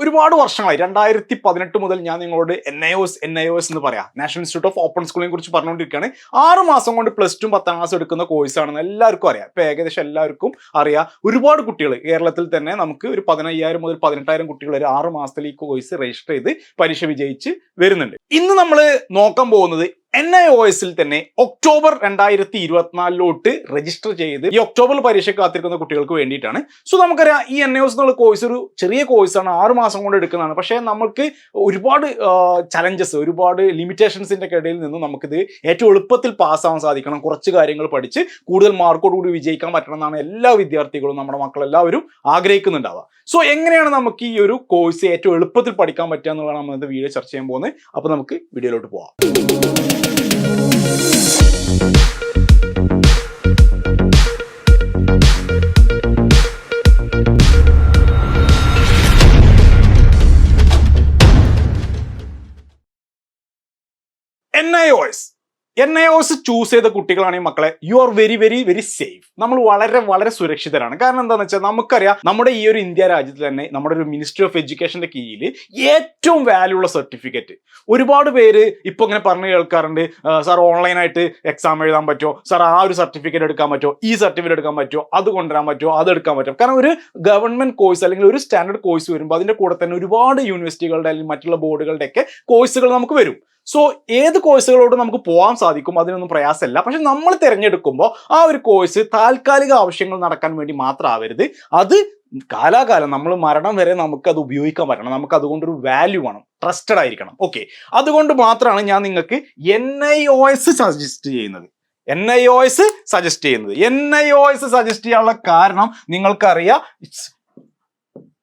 ഒരുപാട് വർഷങ്ങളായി. രണ്ടായിരത്തി പതിനെട്ട് മുതൽ ഞാൻ നിങ്ങളോട് N I O S N I O S എന്ന് പറയാം. നാഷണൽ ഇൻസ്റ്റിറ്റ്യൂട്ട് ഓഫ് ഓപ്പൺ സ്കൂളിനെ കുറിച്ച് പറഞ്ഞുകൊണ്ടിരിക്കുകയാണ്. ആറ് മാസം കൊണ്ട് പ്ലസ് ടു പത്താം ക്ലാസ് എടുക്കുന്ന കോഴ്സ് ആണെന്ന് എല്ലാവർക്കും അറിയാം. ഇപ്പൊ ഏകദേശം എല്ലാവർക്കും അറിയാം. ഒരുപാട് കുട്ടികൾ കേരളത്തിൽ തന്നെ നമുക്ക് ഒരു പതിനയ്യായിരം മുതൽ പതിനെട്ടായിരം കുട്ടികൾ ഒരു ആറ് മാസത്തിൽ ഈ കോഴ്സ് രജിസ്റ്റർ ചെയ്ത് പരീക്ഷ വിജയിച്ച് വരുന്നുണ്ട്. ഇന്ന് നമ്മൾ നോക്കാൻ പോകുന്നത് എൻ ഐ ഒ എസിൽ തന്നെ ഒക്ടോബർ രണ്ടായിരത്തി ഇരുപത്തിനാലിലോട്ട് രജിസ്റ്റർ ചെയ്ത് ഈ ഒക്ടോബർ പരീക്ഷ കാത്തിരിക്കുന്ന കുട്ടികൾക്ക് വേണ്ടിയിട്ടാണ്. സോ നമുക്കറിയാം ഈ എൻ ഐ ഒസ് എന്നുള്ള കോഴ്സ് ഒരു ചെറിയ കോഴ്സാണ് ആറ് മാസം കൊണ്ട് എടുക്കുന്നതാണ്. പക്ഷേ നമുക്ക് ഒരുപാട് ചലഞ്ചസ് ഒരുപാട് ലിമിറ്റേഷൻസിന്റെ ഇടയിൽ നിന്നും നമുക്കിത് ഏറ്റവും എളുപ്പത്തിൽ പാസ്സാവാൻ സാധിക്കണം. കുറച്ച് കാര്യങ്ങൾ പഠിച്ച് കൂടുതൽ മാർക്കോടുകൂടി വിജയിക്കാൻ പറ്റണം എന്നാണ് എല്ലാ വിദ്യാർത്ഥികളും നമ്മുടെ മക്കളെല്ലാവരും ആഗ്രഹിക്കുന്നുണ്ടാവുക. സോ എങ്ങനെയാണ് നമുക്ക് ഈ ഒരു കോഴ്സ് ഏറ്റവും എളുപ്പത്തിൽ പഠിക്കാൻ പറ്റുക എന്നുള്ളതാണ് നമ്മൾ വീഡിയോ ചർച്ച ചെയ്യാൻ പോകുന്നത്. അപ്പോൾ നമുക്ക് വീഡിയോയിലോട്ട് പോവാം. N N I O S choose ചെയ്ത കുട്ടികളാണെങ്കിൽ മക്കളെ. You are very very very safe നമ്മൾ വളരെ വളരെ സുരക്ഷിതരാണ്. കാരണം എന്താണെന്ന് വെച്ചാൽ നമുക്കറിയാം നമ്മുടെ ഈ ഒരു ഇന്ത്യ രാജ്യത്ത് തന്നെ നമ്മുടെ ഒരു മിനിസ്ട്രി ഓഫ് എഡ്യൂക്കേഷന്റെ കീഴിൽ ഏറ്റവും വാല്യൂ ഉള്ള സർട്ടിഫിക്കറ്റ് ഒരുപാട് പേര് ഇപ്പൊ ഇങ്ങനെ പറഞ്ഞു കേൾക്കാറുണ്ട് സാർ ഓൺലൈനായിട്ട് എക്സാം എഴുതാൻ പറ്റുമോ? സാർ ആ ഒരു സർട്ടിഫിക്കറ്റ് എടുക്കാൻ പറ്റുമോ? ഈ സർട്ടിഫിക്കറ്റ് എടുക്കാൻ പറ്റുമോ? അത് കൊണ്ടുവരാൻ പറ്റുമോ? അത് എടുക്കാൻ പറ്റുമോ? കാരണം ഒരു ഗവൺമെന്റ് കോഴ്സ് അല്ലെങ്കിൽ ഒരു സ്റ്റാൻഡേർഡ് കോഴ്സ് വരുമ്പോൾ അതിന്റെ കൂടെ തന്നെ ഒരുപാട് യൂണിവേഴ്സിറ്റികളുടെ അല്ലെങ്കിൽ മറ്റുള്ള ബോർഡുകളുടെ ഒക്കെ കോഴ്സുകൾ നമുക്ക് വരും. സോ ഏത് കോഴ്സുകളോട് നമുക്ക് പോകാൻ സാധിക്കും? അതിനൊന്നും പ്രയാസമില്ല. പക്ഷെ നമ്മൾ തിരഞ്ഞെടുക്കുമ്പോൾ ആ ഒരു കോഴ്സ് താൽക്കാലിക ആവശ്യങ്ങൾ നടക്കാൻ വേണ്ടി മാത്രമാവരുത്. അത് കാലാകാലം നമ്മൾ മരണം വരെ നമുക്ക് അത് ഉപയോഗിക്കാൻ പറ്റണം നമുക്ക് അതുകൊണ്ടൊരു വാല്യൂ വേണം. ട്രസ്റ്റഡ് ആയിരിക്കണം. ഓക്കെ അതുകൊണ്ട് മാത്രമാണ് ഞാൻ നിങ്ങൾക്ക് N I O S suggest ചെയ്യുന്നത്. N I O S suggest ചെയ്യുന്നത്. N I O S suggest ചെയ്യാനുള്ള കാരണം നിങ്ങൾക്കറിയാം.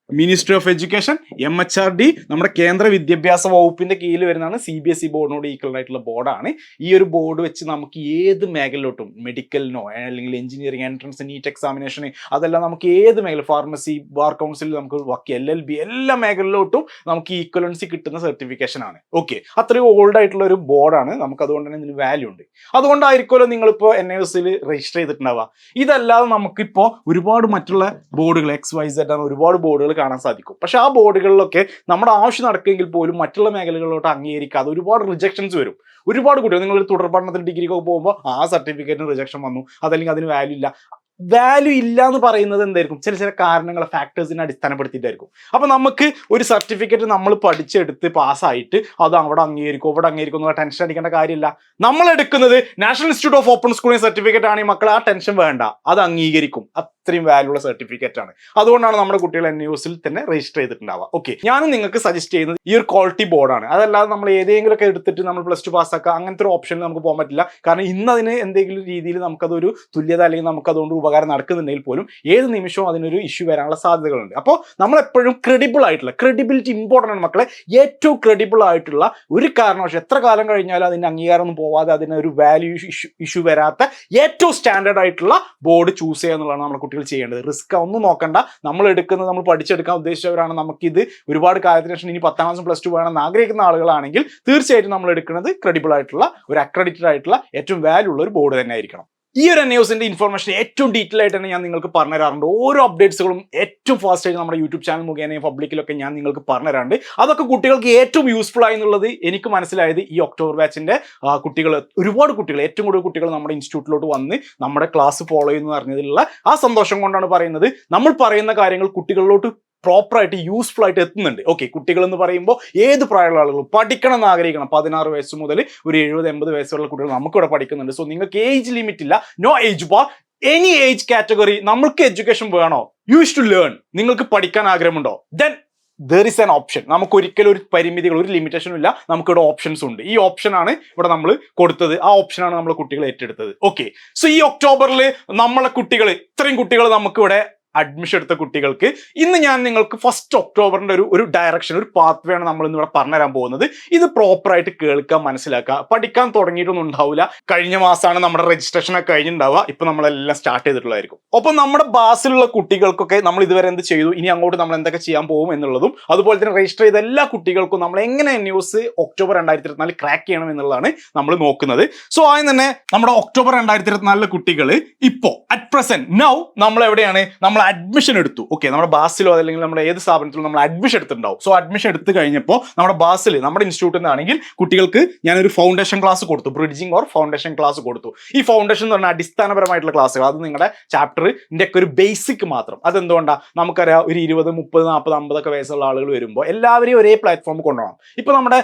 Ministry of education M H R D നമ്മുടെ കേന്ദ്ര വിദ്യാഭ്യാസ വകുപ്പിന്റെ കീഴിൽ വരുന്നതാണ് സി ബി എസ് ഇ ബോർഡിനോട് ഈക്വൽ ആയിട്ടുള്ള ബോർഡാണ് ഈ ഒരു ബോർഡ് വെച്ച് നമുക്ക് ഏത് മേഖലയിലോട്ടും മെഡിക്കലിനോ അല്ലെങ്കിൽ എഞ്ചിനീയറിംഗ് എൻട്രൻസ് നീറ്റ് എക്സാമിനേഷന് അതെല്ലാം നമുക്ക് ഏത് മേഖല ഫാർമസി ബാർ കൗൺസിൽ നമുക്ക് വർക്ക് എൽ എൽ ബി എല്ലാ മേഖലയിലോട്ടും നമുക്ക് ഈക്വലൻസി കിട്ടുന്ന സർട്ടിഫിക്കേഷൻ ആണ്. ഓക്കെ അത്രയും ഓൾഡ് ആയിട്ടുള്ള ഒരു ബോർഡാണ് നമുക്ക് അതുകൊണ്ട് തന്നെ ഇതിന് വാല്യൂ ഉണ്ട്. അതുകൊണ്ടായിരിക്കുമല്ലോ നിങ്ങളിപ്പോൾ എൻ ഐ എസിൽ രജിസ്റ്റർ ചെയ്തിട്ടുണ്ടാവുക. ഇതല്ലാതെ നമുക്കിപ്പോൾ ഒരുപാട് മറ്റുള്ള ബോർഡുകൾ എക്സ് വൈ സെഡ് ആണ് ഒരുപാട് ബോർഡുകൾ കാണാൻ സാധിക്കും. പക്ഷെ ആ ബോർഡുകളിലൊക്കെ നമ്മുടെ ആവശ്യം നടക്കുമെങ്കിൽ പോലും മറ്റുള്ള മേഖലകളിലോട്ട് അംഗീകരിക്കാതെ ഒരുപാട് റിജക്ഷൻസ് വരും. ഒരുപാട് കുട്ടികൾ നിങ്ങളൊരു തുടർ പഠനത്തിൽ ഡിഗ്രിക്കൊക്കെ പോകുമ്പോൾ ആ സർട്ടിഫിക്കറ്റിന് റിജക്ഷൻ വന്നു. അതല്ലെങ്കിൽ അതിന് വാല്യൂ ഇല്ല. വാല്യൂ ഇല്ല എന്ന് പറയുന്നത് എന്തായിരിക്കും? ചില ചില കാരണങ്ങൾ ഫാക്ടേഴ്സിനെ അടിസ്ഥാനപ്പെടുത്തിയിട്ടായിരിക്കും. അപ്പൊ നമുക്ക് ഒരു സർട്ടിഫിക്കറ്റ് നമ്മൾ പഠിച്ചെടുത്ത് പാസ്സായിട്ട് അത് അവിടെ അംഗീകരിക്കും. ഇവിടെ അംഗീകരിക്കും എന്നുള്ള ടെൻഷൻ അടിക്കേണ്ട കാര്യമില്ല. നമ്മൾ എടുക്കുന്നത് national institute of open schooling certificate ആണ് മക്കൾ ആ ടെൻഷൻ വേണ്ട. അത് അംഗീകരിക്കും. അത്രയും വാല്യൂ ഉള്ള സർട്ടിഫിക്കറ്റ് ആണ്. അതുകൊണ്ടാണ് നമ്മുടെ കുട്ടികൾ എൻ യൂസിൽ തന്നെ രജിസ്റ്റർ ചെയ്തിട്ടുണ്ടാവുക. ഓക്കെ ഞാനും നിങ്ങൾക്ക് സജസ്റ്റ് ചെയ്യുന്നത് ഈ ഒരു ക്വാളിറ്റി ബോർഡാണ് അതല്ലാതെ നമ്മൾ ഏതെങ്കിലും ഒക്കെ എടുത്തിട്ട് നമ്മൾ പ്ലസ് ടു പാസ്സാക്കുക അങ്ങനത്തെ ഒരു ഓപ്ഷൻ നമുക്ക് പോകാൻ പറ്റില്ല. കാരണം ഇന്ന് അതിന് എന്തെങ്കിലും രീതിയിൽ നമുക്കതൊരു തുല്യത അല്ലെങ്കിൽ നമുക്ക് അതുകൊണ്ട് ഉപകാരം നടക്കുന്നുണ്ടെങ്കിൽ പോലും ഏത് നിമിഷവും അതിനൊരു ഇഷ്യൂ വരാനുള്ള സാധ്യതകളുണ്ട്. അപ്പോൾ നമ്മൾ എപ്പോഴും ക്രെഡിബിൾ ആയിട്ടുള്ള ക്രെഡിബിലിറ്റി ഇമ്പോർട്ടന്റ് ആണ് മക്കളെ. ഏറ്റവും ക്രെഡിബിൾ ആയിട്ടുള്ള ഒരു കാരണവശം എത്ര കാലം കഴിഞ്ഞാലും അതിന്റെ അംഗീകാരം ഒന്നും പോവാതെ അതിനൊരു വാല്യൂ ഇഷ്യൂ ഇഷ്യൂ വരാത്ത ഏറ്റവും സ്റ്റാൻഡേർഡ് ആയിട്ടുള്ള ബോർഡ് ചൂസ് ചെയ്യുക എന്നുള്ളതാണ് നമ്മുടെ കുട്ടികൾ ചെയ്യേണ്ടത്. റിസ്ക് ഒന്നും നോക്കണ്ട. നമ്മൾ എടുക്കുന്നത് നമ്മൾ പഠിച്ചെടുക്കാൻ ഉദ്ദേശിച്ചവരാണ്. നമുക്കിത് ഒരുപാട് കാലത്തിന് ശേഷം ഇനി പത്താം ക്ലാസ് പ്ലസ് ടു വേണമെന്ന് ആഗ്രഹിക്കുന്ന ആളുകളാണെങ്കിൽ തീർച്ചയായിട്ടും നമ്മൾ എടുക്കുന്നത് ക്രെഡിബിൾ ആയിട്ടുള്ള ഒരു അക്രഡിറ്റഡ് ആയിട്ടുള്ള ഏറ്റവും വാല്യൂ ഉള്ള ഒരു ബോർഡ് തന്നെ ആയിരിക്കണം. ഈ ഒരു ന്യൂസിന്റെ ഇൻഫർമേഷൻ ഏറ്റവും ഡീറ്റെയിൽ ആയിട്ട് തന്നെ ഞാൻ നിങ്ങൾക്ക് പറഞ്ഞു തരാറുണ്ട് ഓരോ അപ്ഡേറ്റ്സുകളും ഏറ്റവും ഫാസ്റ്റ് ആയിട്ട് നമ്മുടെ യൂട്യൂബ് ചാനൽ മുഖേന പബ്ലിക്കിലൊക്കെ ഞാൻ നിങ്ങൾക്ക് പറഞ്ഞു തരാറുണ്ട് അതൊക്കെ കുട്ടികൾക്ക് ഏറ്റവും യൂസ്ഫുൾ ആയി എന്നുള്ളത് എനിക്ക് മനസ്സിലായത് ഈ ഒക്ടോബർ ബാച്ചിന്റെ കുട്ടികൾ ഒരുപാട് കുട്ടികൾ ഏറ്റവും കൂടുതൽ കുട്ടികൾ നമ്മുടെ ഇൻസ്റ്റിറ്റ്യൂട്ടിലോട്ട് വന്ന് നമ്മുടെ ക്ലാസ് ഫോളോ ചെയ്യുന്നു അറിഞ്ഞതിലുള്ള ആ സന്തോഷം കൊണ്ടാണ് പറയുന്നത്. നമ്മൾ പറയുന്ന കാര്യങ്ങൾ കുട്ടികളിലോട്ട് പ്രോപ്പറായിട്ട് യൂസ്ഫുൾ ആയിട്ട് എത്തുന്നുണ്ട്. ഓക്കെ കുട്ടികൾ എന്ന് പറയുമ്പോൾ ഏത് പ്രായമുള്ള ആളുകളും പഠിക്കണം എന്ന് ആഗ്രഹിക്കണം. പതിനാറ് വയസ്സ് മുതൽ ഒരു എഴുപത് എൺപത് വയസ്സുള്ള കുട്ടികൾ നമുക്കിവിടെ പഠിക്കുന്നുണ്ട്. സോ നിങ്ങൾക്ക് ഏജ് ലിമിറ്റ് ഇല്ല. No age bar any age category നമ്മൾക്ക് എഡ്യൂക്കേഷൻ വേണോ? യു യൂസ് ടു ലേൺ നിങ്ങൾക്ക് പഠിക്കാൻ ആഗ്രഹമുണ്ടോ? Then there is an option നമുക്ക് ഒരിക്കലും ഒരു പരിമിതികൾ ഒരു ലിമിറ്റേഷനും ഇല്ല. നമുക്കിവിടെ ഓപ്ഷൻസ് ഉണ്ട്. ഈ ഓപ്ഷനാണ് ഇവിടെ നമ്മൾ കൊടുത്തത്. ആ ഓപ്ഷനാണ് നമ്മൾ കുട്ടികൾ ഏറ്റെടുത്തത്. ഓക്കെ സോ ഈ ഒക്ടോബറിൽ നമ്മളെ കുട്ടികൾ ഇത്രയും കുട്ടികൾ നമുക്കിവിടെ അഡ്മിഷൻ എടുത്ത കുട്ടികൾക്ക് ഇന്ന് ഞാൻ നിങ്ങൾക്ക് ഫസ്റ്റ് ഒക്ടോബറിന്റെ ഒരു ഒരു ഡയറക്ഷൻ ഒരു പാത്ത് വേണം നമ്മൾ ഇന്ന് ഇവിടെ പറഞ്ഞുതരാൻ പോകുന്നത്. ഇത് പ്രോപ്പറായിട്ട് കേൾക്കാം മനസ്സിലാക്കുക. പഠിക്കാൻ തുടങ്ങിയിട്ടൊന്നും ഉണ്ടാവില്ല. കഴിഞ്ഞ മാസമാണ് നമ്മുടെ രജിസ്ട്രേഷൻ ഒക്കെ കഴിഞ്ഞിട്ടുണ്ടാവുക. ഇപ്പൊ നമ്മളെല്ലാം സ്റ്റാർട്ട് ചെയ്തിട്ടുള്ളതായിരിക്കും. ഒപ്പം നമ്മുടെ ബാസിലുള്ള കുട്ടികൾക്കൊക്കെ നമ്മൾ ഇതുവരെ എന്ത് ചെയ്തു? ഇനി അങ്ങോട്ട് നമ്മൾ എന്തൊക്കെ ചെയ്യാൻ പോകും എന്നുള്ളതും അതുപോലെ തന്നെ രജിസ്റ്റർ ചെയ്ത എല്ലാ കുട്ടികൾക്കും നമ്മൾ എങ്ങനെ ന്യൂസ് ഒക്ടോബർ രണ്ടായിരത്തി ഇരുപത്തിനാല് ക്രാക്ക് ചെയ്യണം എന്നുള്ളതാണ് നമ്മൾ നോക്കുന്നത്. സോ ആദ്യം തന്നെ നമ്മുടെ ഒക്ടോബർ രണ്ടായിരത്തി ഇരുപത്തിനാലിലെ കുട്ടികൾ ഇപ്പോ അറ്റ് പ്രസന്റ് നൗ നമ്മൾ എവിടെയാണ്? നമ്മൾ അഡ്മിഷൻ എടുത്തു. ഓക്കെ നമ്മുടെ ബാസിലോ അതല്ലെങ്കിൽ നമ്മുടെ ഏത് സ്ഥാപനത്തിലോ നമ്മൾ അഡ്മിഷൻ എടുത്തിട്ടുണ്ടാവും. സോ അഡ്മിഷൻ എടുത്തു കഴിഞ്ഞപ്പോൾ നമ്മുടെ ബാസിൽ നമ്മുടെ ഇൻസ്റ്റിറ്റ്യൂട്ടിൽ നിന്നാണെങ്കിൽ കുട്ടികൾക്ക് ഞാനൊരു ഫൗണ്ടേഷൻ ക്ലാസ് കൊടുത്തു. ബ്രിഡ്ജിങ് ഓർ ഫൗണ്ടേഷൻ ക്ലാസ് കൊടുത്തു. ഈ ഫൗണ്ടേഷൻ എന്ന് പറഞ്ഞാൽ അടിസ്ഥാനപരമായിട്ടുള്ള ക്ലാസ്സുകൾ അത് നിങ്ങളുടെ ചാപ്റ്ററിന്റെ ഒക്കെ ഒരു ബേസിക് മാത്രം. അതെന്തുകൊണ്ടാണ് നമുക്കറിയാം ഒരു ഇരുപത് മുപ്പത് നാൽപ്പത് അമ്പതൊക്കെ വയസ്സുള്ള ആളുകൾ വരുമ്പോൾ എല്ലാവരെയും ഒരേ പ്ലാറ്റ്ഫോം കൊണ്ടുപോകണം. ഇപ്പൊ നമ്മുടെ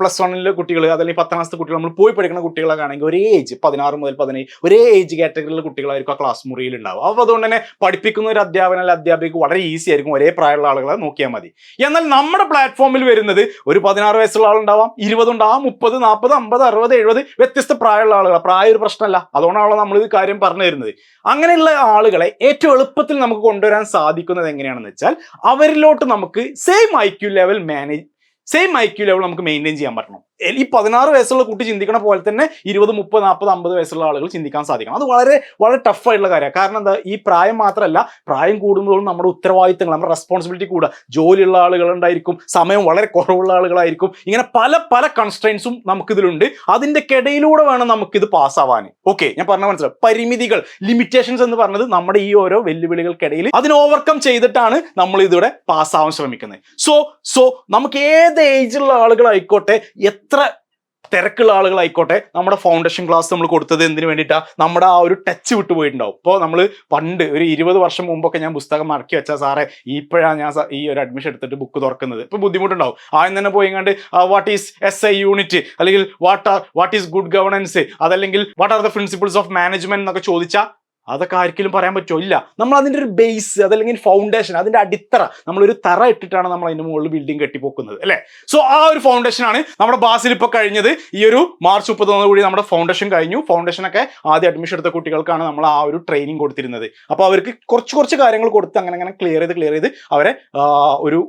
പ്ലസ് വണ്ണിലെ കുട്ടികൾ അതല്ലെങ്കിൽ പത്താം ക്ലാസ്സിലെ കുട്ടികൾ നമ്മൾ പോയി പഠിക്കുന്ന കുട്ടികളൊക്കെ ആണെങ്കിൽ ഒരേ ഏജ് പതിനാറ് മുതൽ പതിനേഴ് ഒരേ ഏജ് കാറ്റഗറിയിലെ കുട്ടികളായിരിക്കും ആ ക്ലാസ് മുറിയിൽ ഉണ്ടാവും അപ്പോൾ അതുകൊണ്ട് തന്നെ പഠിപ്പിക്കുന്ന ഒരു അധ്യാപന അല്ലെങ്കിൽ അധ്യാപിക വളരെ ഈസി ആയിരിക്കും ഒരേ പ്രായമുള്ള ആളുകളെ നോക്കിയാൽ മതി. എന്നാൽ നമ്മുടെ പ്ലാറ്റ്ഫോമിൽ വരുന്നത് ഒരു പതിനാറ് വയസ്സുള്ള ആളുണ്ടാവാം ഇരുപതുണ്ടാവാം മുപ്പത് നാൽപ്പത് അമ്പത് അറുപത് എഴുപത് വ്യത്യസ്ത പ്രായമുള്ള ആളുകൾ പ്രായ ഒരു പ്രശ്നമല്ല. അതുകൊണ്ടാണല്ലോ നമ്മൾ ഇത് കാര്യം പറഞ്ഞു തരുന്നത്. അങ്ങനെയുള്ള ആളുകളെ ഏറ്റവും എളുപ്പത്തിൽ നമുക്ക് കൊണ്ടുവരാൻ സാധിക്കുന്നത് എങ്ങനെയാണെന്ന് വെച്ചാൽ അവരിലോട്ട് നമുക്ക് same I Q level manage same I Q level നമുക്ക് മെയിന്റെയിൻ ചെയ്യാൻ പറ്റണം. ഈ പതിനാറ് വയസ്സുള്ള കുട്ടി ചിന്തിക്കണ പോലെ തന്നെ ഇരുപത് മുപ്പത് നാൽപ്പത് അമ്പത് വയസ്സുള്ള ആളുകൾ ചിന്തിക്കാൻ സാധിക്കണം. അത് വളരെ വളരെ ടഫ് ആയിട്ടുള്ള കാര്യമാണ്. കാരണം എന്താ? ഈ പ്രായം മാത്രമല്ല പ്രായം കൂടുമ്പോഴും നമ്മുടെ ഉത്തരവാദിത്തങ്ങൾ നമ്മുടെ റെസ്പോൺസിബിലിറ്റി കൂടുക. ജോലിയുള്ള ആളുകളുണ്ടായിരിക്കും സമയം വളരെ കുറവുള്ള ആളുകളായിരിക്കും. ഇങ്ങനെ പല പല കൺസ്ട്രെയിൻസും നമുക്കിതിലുണ്ട്. അതിന്റെ കിടയിലൂടെ വേണം നമുക്കിത് പാസ്സാവാൻ ഓക്കെ ഞാൻ പറഞ്ഞ മനസ്സിലാവും പരിമിതികൾ ലിമിറ്റേഷൻസ് എന്ന് പറഞ്ഞത് നമ്മുടെ ഈ ഓരോ വെല്ലുവിളികൾക്കിടയിൽ അതിനെ ഓവർകം ചെയ്തിട്ടാണ് നമ്മൾ ഇതിവിടെ പാസ്സാവാൻ ശ്രമിക്കുന്നത്. സോ സോ നമുക്ക് ഏത് ഏജിലുള്ള ആളുകളായിക്കോട്ടെ എത്ര തിരക്കുള്ള ആളുകളായിക്കോട്ടെ നമ്മുടെ ഫൗണ്ടേഷൻ ക്ലാസ് നമ്മൾ കൊടുത്തത് എന്തിനു വേണ്ടിയിട്ടാണ് നമ്മുടെ ആ ഒരു ടച്ച് വിട്ടു പോയിട്ടുണ്ടാവും. ഇപ്പോൾ നമ്മൾ പണ്ട് ഒരു ഇരുപത് വർഷം മുമ്പൊക്കെ ഞാൻ പുസ്തകം മറക്കി വെച്ചാൽ സാറേ ഇപ്പോഴാണ് ഞാൻ ഈ ഒരു അഡ്മിഷൻ എടുത്തിട്ട് ബുക്ക് തുറക്കുന്നത്. ഇപ്പോൾ ബുദ്ധിമുട്ടുണ്ടാവും. ആദ്യം തന്നെ പോയി കണ്ട് what is S I unit അല്ലെങ്കിൽ what are what is good governance അതല്ലെങ്കിൽ what are the principles of management എന്നൊക്കെ ചോദിച്ചാൽ അതൊക്കെ ആർക്കെങ്കിലും പറയാൻ പറ്റുമോ? ഇല്ല. നമ്മൾ അതിന്റെ ഒരു ബേസ് അതല്ലെങ്കിൽ ഫൗണ്ടേഷൻ അതിന്റെ അടിത്തറ നമ്മളൊരു തറ ഇട്ടിട്ടാണ് നമ്മൾ അതിന്റെ മുകളിൽ ബിൽഡിംഗ് കെട്ടിപ്പോക്കുന്നത് അല്ലേ? സോ ആ ഒരു ഫൗണ്ടേഷൻ ആണ് നമ്മുടെ ബാസിൽ ഇപ്പോൾ കഴിഞ്ഞത്. ഈ ഒരു മാർച്ച് മുപ്പത്തൊന്ന് കൂടി നമ്മുടെ ഫൗണ്ടേഷൻ കഴിഞ്ഞു. ഫൗണ്ടേഷൻ ഒക്കെ ആദ്യം അഡ്മിഷൻ എടുത്ത കുട്ടികൾക്കാണ് നമ്മൾ ആ ഒരു ട്രെയിനിങ് കൊടുത്തിരുന്നത്. അപ്പോൾ അവർക്ക് കുറച്ച് കുറച്ച് കാര്യങ്ങൾ കൊടുത്ത് അങ്ങനെ അങ്ങനെ ക്ലിയർ ചെയ്ത് ക്ലിയർ ചെയ്ത് അവരെ ഒരു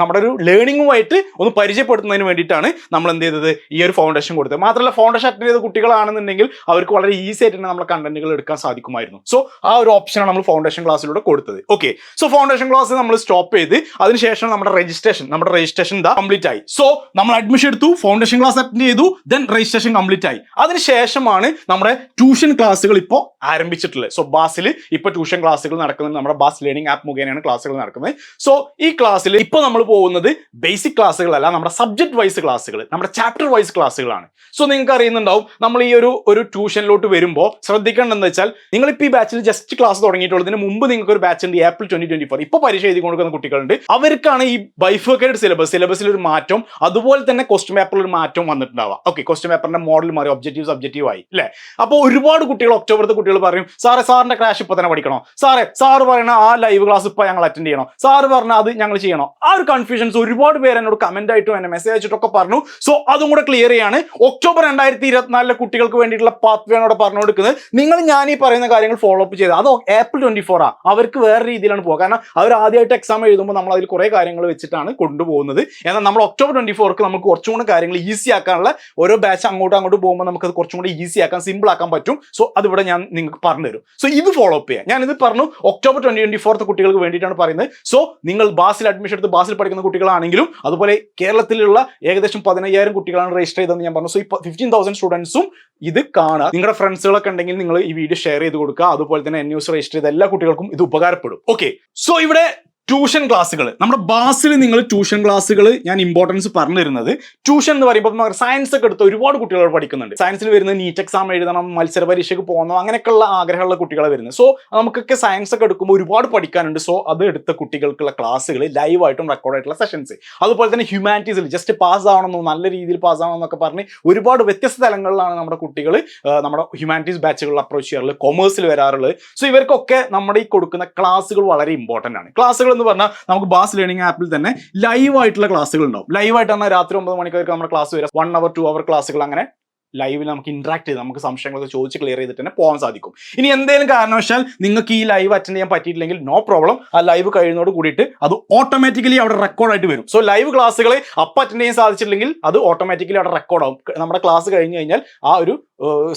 നമ്മുടെ ഒരു ലേണിംഗുമായിട്ട് ഒന്ന് പരിചയപ്പെടുത്തുന്നതിന് വേണ്ടിയിട്ടാണ് നമ്മൾ എന്ത് ചെയ്തത് ഈ ഒരു ഫൗണ്ടേഷൻ കൊടുത്തത്. മാത്രമല്ല ഫൗണ്ടേഷൻ അറ്റൻഡ് ചെയ്ത കുട്ടികളാണെന്നുണ്ടെങ്കിൽ അവർക്ക് വളരെ ഈസി ആയിട്ട് തന്നെ നമ്മളെ കണ്ടന്റുകൾ എടുക്കാൻ സാധിക്കുമായിരുന്നു. സോ ആ ഒരു ഓപ്ഷനാണ് നമ്മൾ ഫൗണ്ടേഷൻ ക്ലാസ്സിലൂടെ കൊടുത്തത്. ഓക്കെ സോ ഫൗണ്ടേഷൻ ക്ലാസ് നമ്മൾ സ്റ്റോപ്പ് ചെയ്ത് അതിനുശേഷം നമ്മുടെ രജിസ്ട്രേഷൻ നമ്മുടെ രജിസ്ട്രേഷൻ ഇതാ കംപ്ലീറ്റ് ആയി. സോ നമ്മൾ അഡ്മിഷൻ എടുത്തു ഫൗണ്ടേഷൻ ക്ലാസ് അറ്റൻഡ് ചെയ്തു ദെൻ രജിസ്ട്രേഷൻ കംപ്ലീറ്റ് ആയി. അതിനുശേഷമാണ് നമ്മുടെ ട്യൂഷൻ ക്ലാസ്സുകൾ ഇപ്പോൾ ആരംഭിച്ചിട്ടുള്ളത്. സോ ബാസിൽ ഇപ്പോൾ ട്യൂഷൻ ക്ലാസ്സുകൾ നടക്കുന്നത് നമ്മുടെ ബാസ് ലേണിംഗ് ആപ്പ് മുഖേനയാണ് ക്ലാസ്സുകൾ നടക്കുന്നത്. സോ ഈ ക്ലാസ്സിൽ ഇപ്പോൾ നമ്മൾ പോകുന്നത് ബേസിക് ക്ലാസ്സുകളല്ല നമ്മുടെ സബ്ജക്ട് വൈസ് ക്ലാസ്സുകൾ നമ്മുടെ ചാപ്റ്റർ വൈസ് ക്ലാസ്സുകളാണ് സോ നിങ്ങൾക്ക് അറിയുന്നുണ്ടാവും നമ്മൾ ഈ ഒരു ഒരു ട്യൂഷനിലോട്ട് വരുമ്പോൾ ശ്രദ്ധിക്കേണ്ടതെന്ന് വെച്ചാൽ നിങ്ങളിപ്പോൾ ഈ ബാച്ചിൽ ജസ്റ്റ് ക്ലാസ് തുടങ്ങിയിട്ടുള്ളതിന് മുമ്പ് നിങ്ങൾക്ക് ഒരു ബാച്ച് ഉണ്ട് ഏപ്രിൽ ട്വന്റി ട്വന്റി ഫോർ ഇപ്പോൾ പരീക്ഷ എഴുതി കൊടുക്കുന്ന കുട്ടികളുണ്ട്. അവർക്കാണ് ഈ ബൈഫേക്കേഡ് സിലബസ് സിലബസിൽ ഒരു മാറ്റം അതുപോലെ തന്നെ ക്വസ്റ്റ്യൻ പേപ്പറിൽ ഒരു മാറ്റം വന്നിട്ടുണ്ടാവുക. ഓക്കെ ക്വസ്റ്റ്യൻ പേപ്പറിന്റെ മോഡൽ മാറി ഒബ്ജക്റ്റീവ് സബ്ജക്റ്റീവ് ആയി അല്ലേ അപ്പോൾ ഒരുപാട് കുട്ടികൾ ഒക്ടോബറത്തെ കുട്ടികൾ പറയും സാറേ സാറിന്റെ ക്രാഷ് ഇപ്പോൾ തന്നെ പഠിക്കണോ? സാറേ സാറ് പറയണ ആ ലൈവ് ക്ലാസ് ഇപ്പോൾ ഞങ്ങൾ അറ്റൻഡ് ചെയ്യണോ? സാറ് പറഞ്ഞ അത് ഞങ്ങൾ ചെയ്യണോ? ആ ഒരു കൺഫ്യൂഷൻസ് ഒരുപാട് പേര് എന്നോട് കമന്റ് ആയിട്ടും എന്നെ മെസ്സേജ് അയച്ചിട്ടൊക്കെ പറഞ്ഞു. സോ അതും കൂടെ ക്ലിയർ ചെയ്യാണ്. ഒക്ടോബർ രണ്ടായിരത്തി ഇരുപത്തിനാലിലെ കുട്ടികൾക്ക് വേണ്ടിയിട്ടുള്ള പാത്ത് അവിടെ പറഞ്ഞു കൊടുക്കുന്നത് നിങ്ങൾ ഞാൻ ഈ പറയുന്ന കാര്യങ്ങൾ ഫോളോ അപ്പ് ചെയ്ത് അതോ ഏപ്രിൽ ട്വന്റി ആ? അവർക്ക് വേറെ രീതിയിലാണ് പോകുക കാരണം അവർ ആദ്യമായിട്ട് എക്സാം എഴുതുമ്പോൾ നമ്മൾ അതിൽ കുറേ കാര്യങ്ങൾ വെച്ചിട്ടാണ് കൊണ്ടുപോകുന്നത്. എന്നാൽ നമ്മൾ ഒക്ടോബർ ട്വന്റി ഫോർക്ക് നമുക്ക് കുറച്ചും കൂടെ കാര്യങ്ങൾ ഈസി ആക്കാനുള്ള ഓരോ ബാച്ച് അങ്ങോട്ടും അങ്ങോട്ട് പോകുമ്പോൾ നമുക്ക് അത് കുറച്ചും കൂടി ഈസി ആക്കാൻ സിമ്പിൾ ആക്കാൻ പറ്റും. സോ അതിവിടെ ഞാൻ നിങ്ങൾക്ക് പറഞ്ഞു തരും. സോ ഇത് ഫോളോ അപ്പ് ചെയ്യാം. ഞാൻ ഇത് പറഞ്ഞു ഒക്ടോബർ ട്വന്റി ട്വന്റി ഫോർത്ത് കുട്ടികൾക്ക് വേണ്ടിയിട്ടാണ് പറയുന്നത്. സോ നിങ്ങൾ ബാസിൽ അഡ്മിഷൻ എടുത്ത് ബാസിൽ പഠിക്കുന്ന കുട്ടികളാണെങ്കിലും അതുപോലെ കേരളത്തിലുള്ള ഏകദേശം പതിനയ്യായിരം കുട്ടികളാണ് രജിസ്റ്റർ ചെയ്തതെന്ന് ഞാൻ പറഞ്ഞു. സോ ഈ ഫിഫ്റ്റീൻ തൗസൻഡ് സ്റ്റുഡൻസും ഇത് കാണുക നിങ്ങളുടെ ഫ്രണ്ട്സുകളൊക്കെ ഉണ്ടെങ്കിൽ നിങ്ങൾ ഈ വീഡിയോ ഷെയർ ചെയ്ത് കൊടുക്കുക അതുപോലെ തന്നെ എൻ ന്യൂസ് രജിസ്റ്റർ ചെയ്ത എല്ലാ കുട്ടികൾക്കും ഇത് ഉപകാരപ്പെടും. ഓക്കെ സോ ഇവിടെ ട്യൂഷൻ ക്ലാസ്സുകൾ. നമ്മുടെ ബാസിൽ നിങ്ങൾ ട്യൂഷൻ ക്ലാസ്സുകൾ ഞാൻ ഇമ്പോർട്ടൻസ് പറഞ്ഞു തരുന്നത് ട്യൂഷൻ എന്ന് പറയുമ്പോൾ സയൻസ് ഒക്കെ എടുത്ത് ഒരുപാട് കുട്ടികൾ പഠിക്കുന്നുണ്ട്. സയൻസിൽ വരുന്ന നീറ്റ് എക്സാം എഴുതണം മത്സര പരീക്ഷയ്ക്ക് പോകണം അങ്ങനെയൊക്കെയുള്ള ആഗ്രഹമുള്ള കുട്ടികൾ വരുന്നത്. സോ നമുക്കൊക്കെ സയൻസ് ഒക്കെ എടുക്കുമ്പോൾ ഒരുപാട് പഠിക്കാനുണ്ട്. സോ അത് എടുത്ത കുട്ടികൾക്കുള്ള ക്ലാസ്സുകൾ ലൈവായിട്ടും റെക്കോർഡായിട്ടുള്ള സെഷൻസ് അതുപോലെ തന്നെ ഹ്യൂമാനിറ്റീസിൽ ജസ്റ്റ് പാസ് ആവണമെന്നോ നല്ല രീതിയിൽ പാസ് ആവണമെന്നൊക്കെ പറഞ്ഞ് ഒരുപാട് വ്യത്യസ്ത തലങ്ങളിലാണ് നമ്മുടെ കുട്ടികൾ നമ്മുടെ ഹ്യൂമാനിറ്റീസ് ബാച്ചുകളിൽ അപ്രോച്ച് ചെയ്യാറുള്ളത് കൊമേഴ്സിൽ വരാറുള്ളത്. സോ ഇവർക്കൊക്കെ നമ്മുടെ ഈ കൊടുക്കുന്ന ക്ലാസ്സുകൾ വളരെ ഇമ്പോർട്ടന്റ് ആണ്. ക്ലാസ്സുകൾ എന്ന് പറഞ്ഞാൽ നമുക്ക് ബാസ് ലേണിംഗ് ആപ്പിൽ തന്നെ ലൈവ് ആയിട്ടുള്ള ക്ലാസ്സുകൾ ഉണ്ടാവും. ലൈവ് ആയിട്ട് തന്നെ രാത്രി ഒമ്പത് മണിക്കൊക്കെ നമ്മുടെ ക്ലാസ് വരാം. വൺ അവർ ടു അവർ ക്ലാസ്സുകൾ അങ്ങനെ ലൈവിൽ നമുക്ക് ഇന്ററാക്ട് ചെയ്ത് നമുക്ക് സംശയങ്ങളൊക്കെ ചോദിച്ച് ക്ലിയർ ചെയ്തിട്ട് തന്നെ പോകാൻ സാധിക്കും. ഇനി എന്തെങ്കിലും കാരണവശാൽ നിങ്ങൾക്ക് ഈ ലൈവ് അറ്റൻഡ് ചെയ്യാൻ പറ്റിയിട്ടില്ലെങ്കിൽ നോ പ്രോബ്ലം ആ ലൈവ് കഴിയുന്നതോട് കൂടിയിട്ട് അത് ഓട്ടോമാറ്റിക്കലി അവിടെ റെക്കോർഡായിട്ട് വരും. സോ ലൈവ് ക്ലാസ്സുകളെ അപ്പം അറ്റൻഡ് ചെയ്യാൻ സാധിച്ചിട്ടില്ലെങ്കിൽ അത് ഓട്ടോമാറ്റിക്കലി അവിടെ റെക്കോർഡ് ആവും. നമ്മുടെ ക്ലാസ് കഴിഞ്ഞ് കഴിഞ്ഞാൽ ആ ഒരു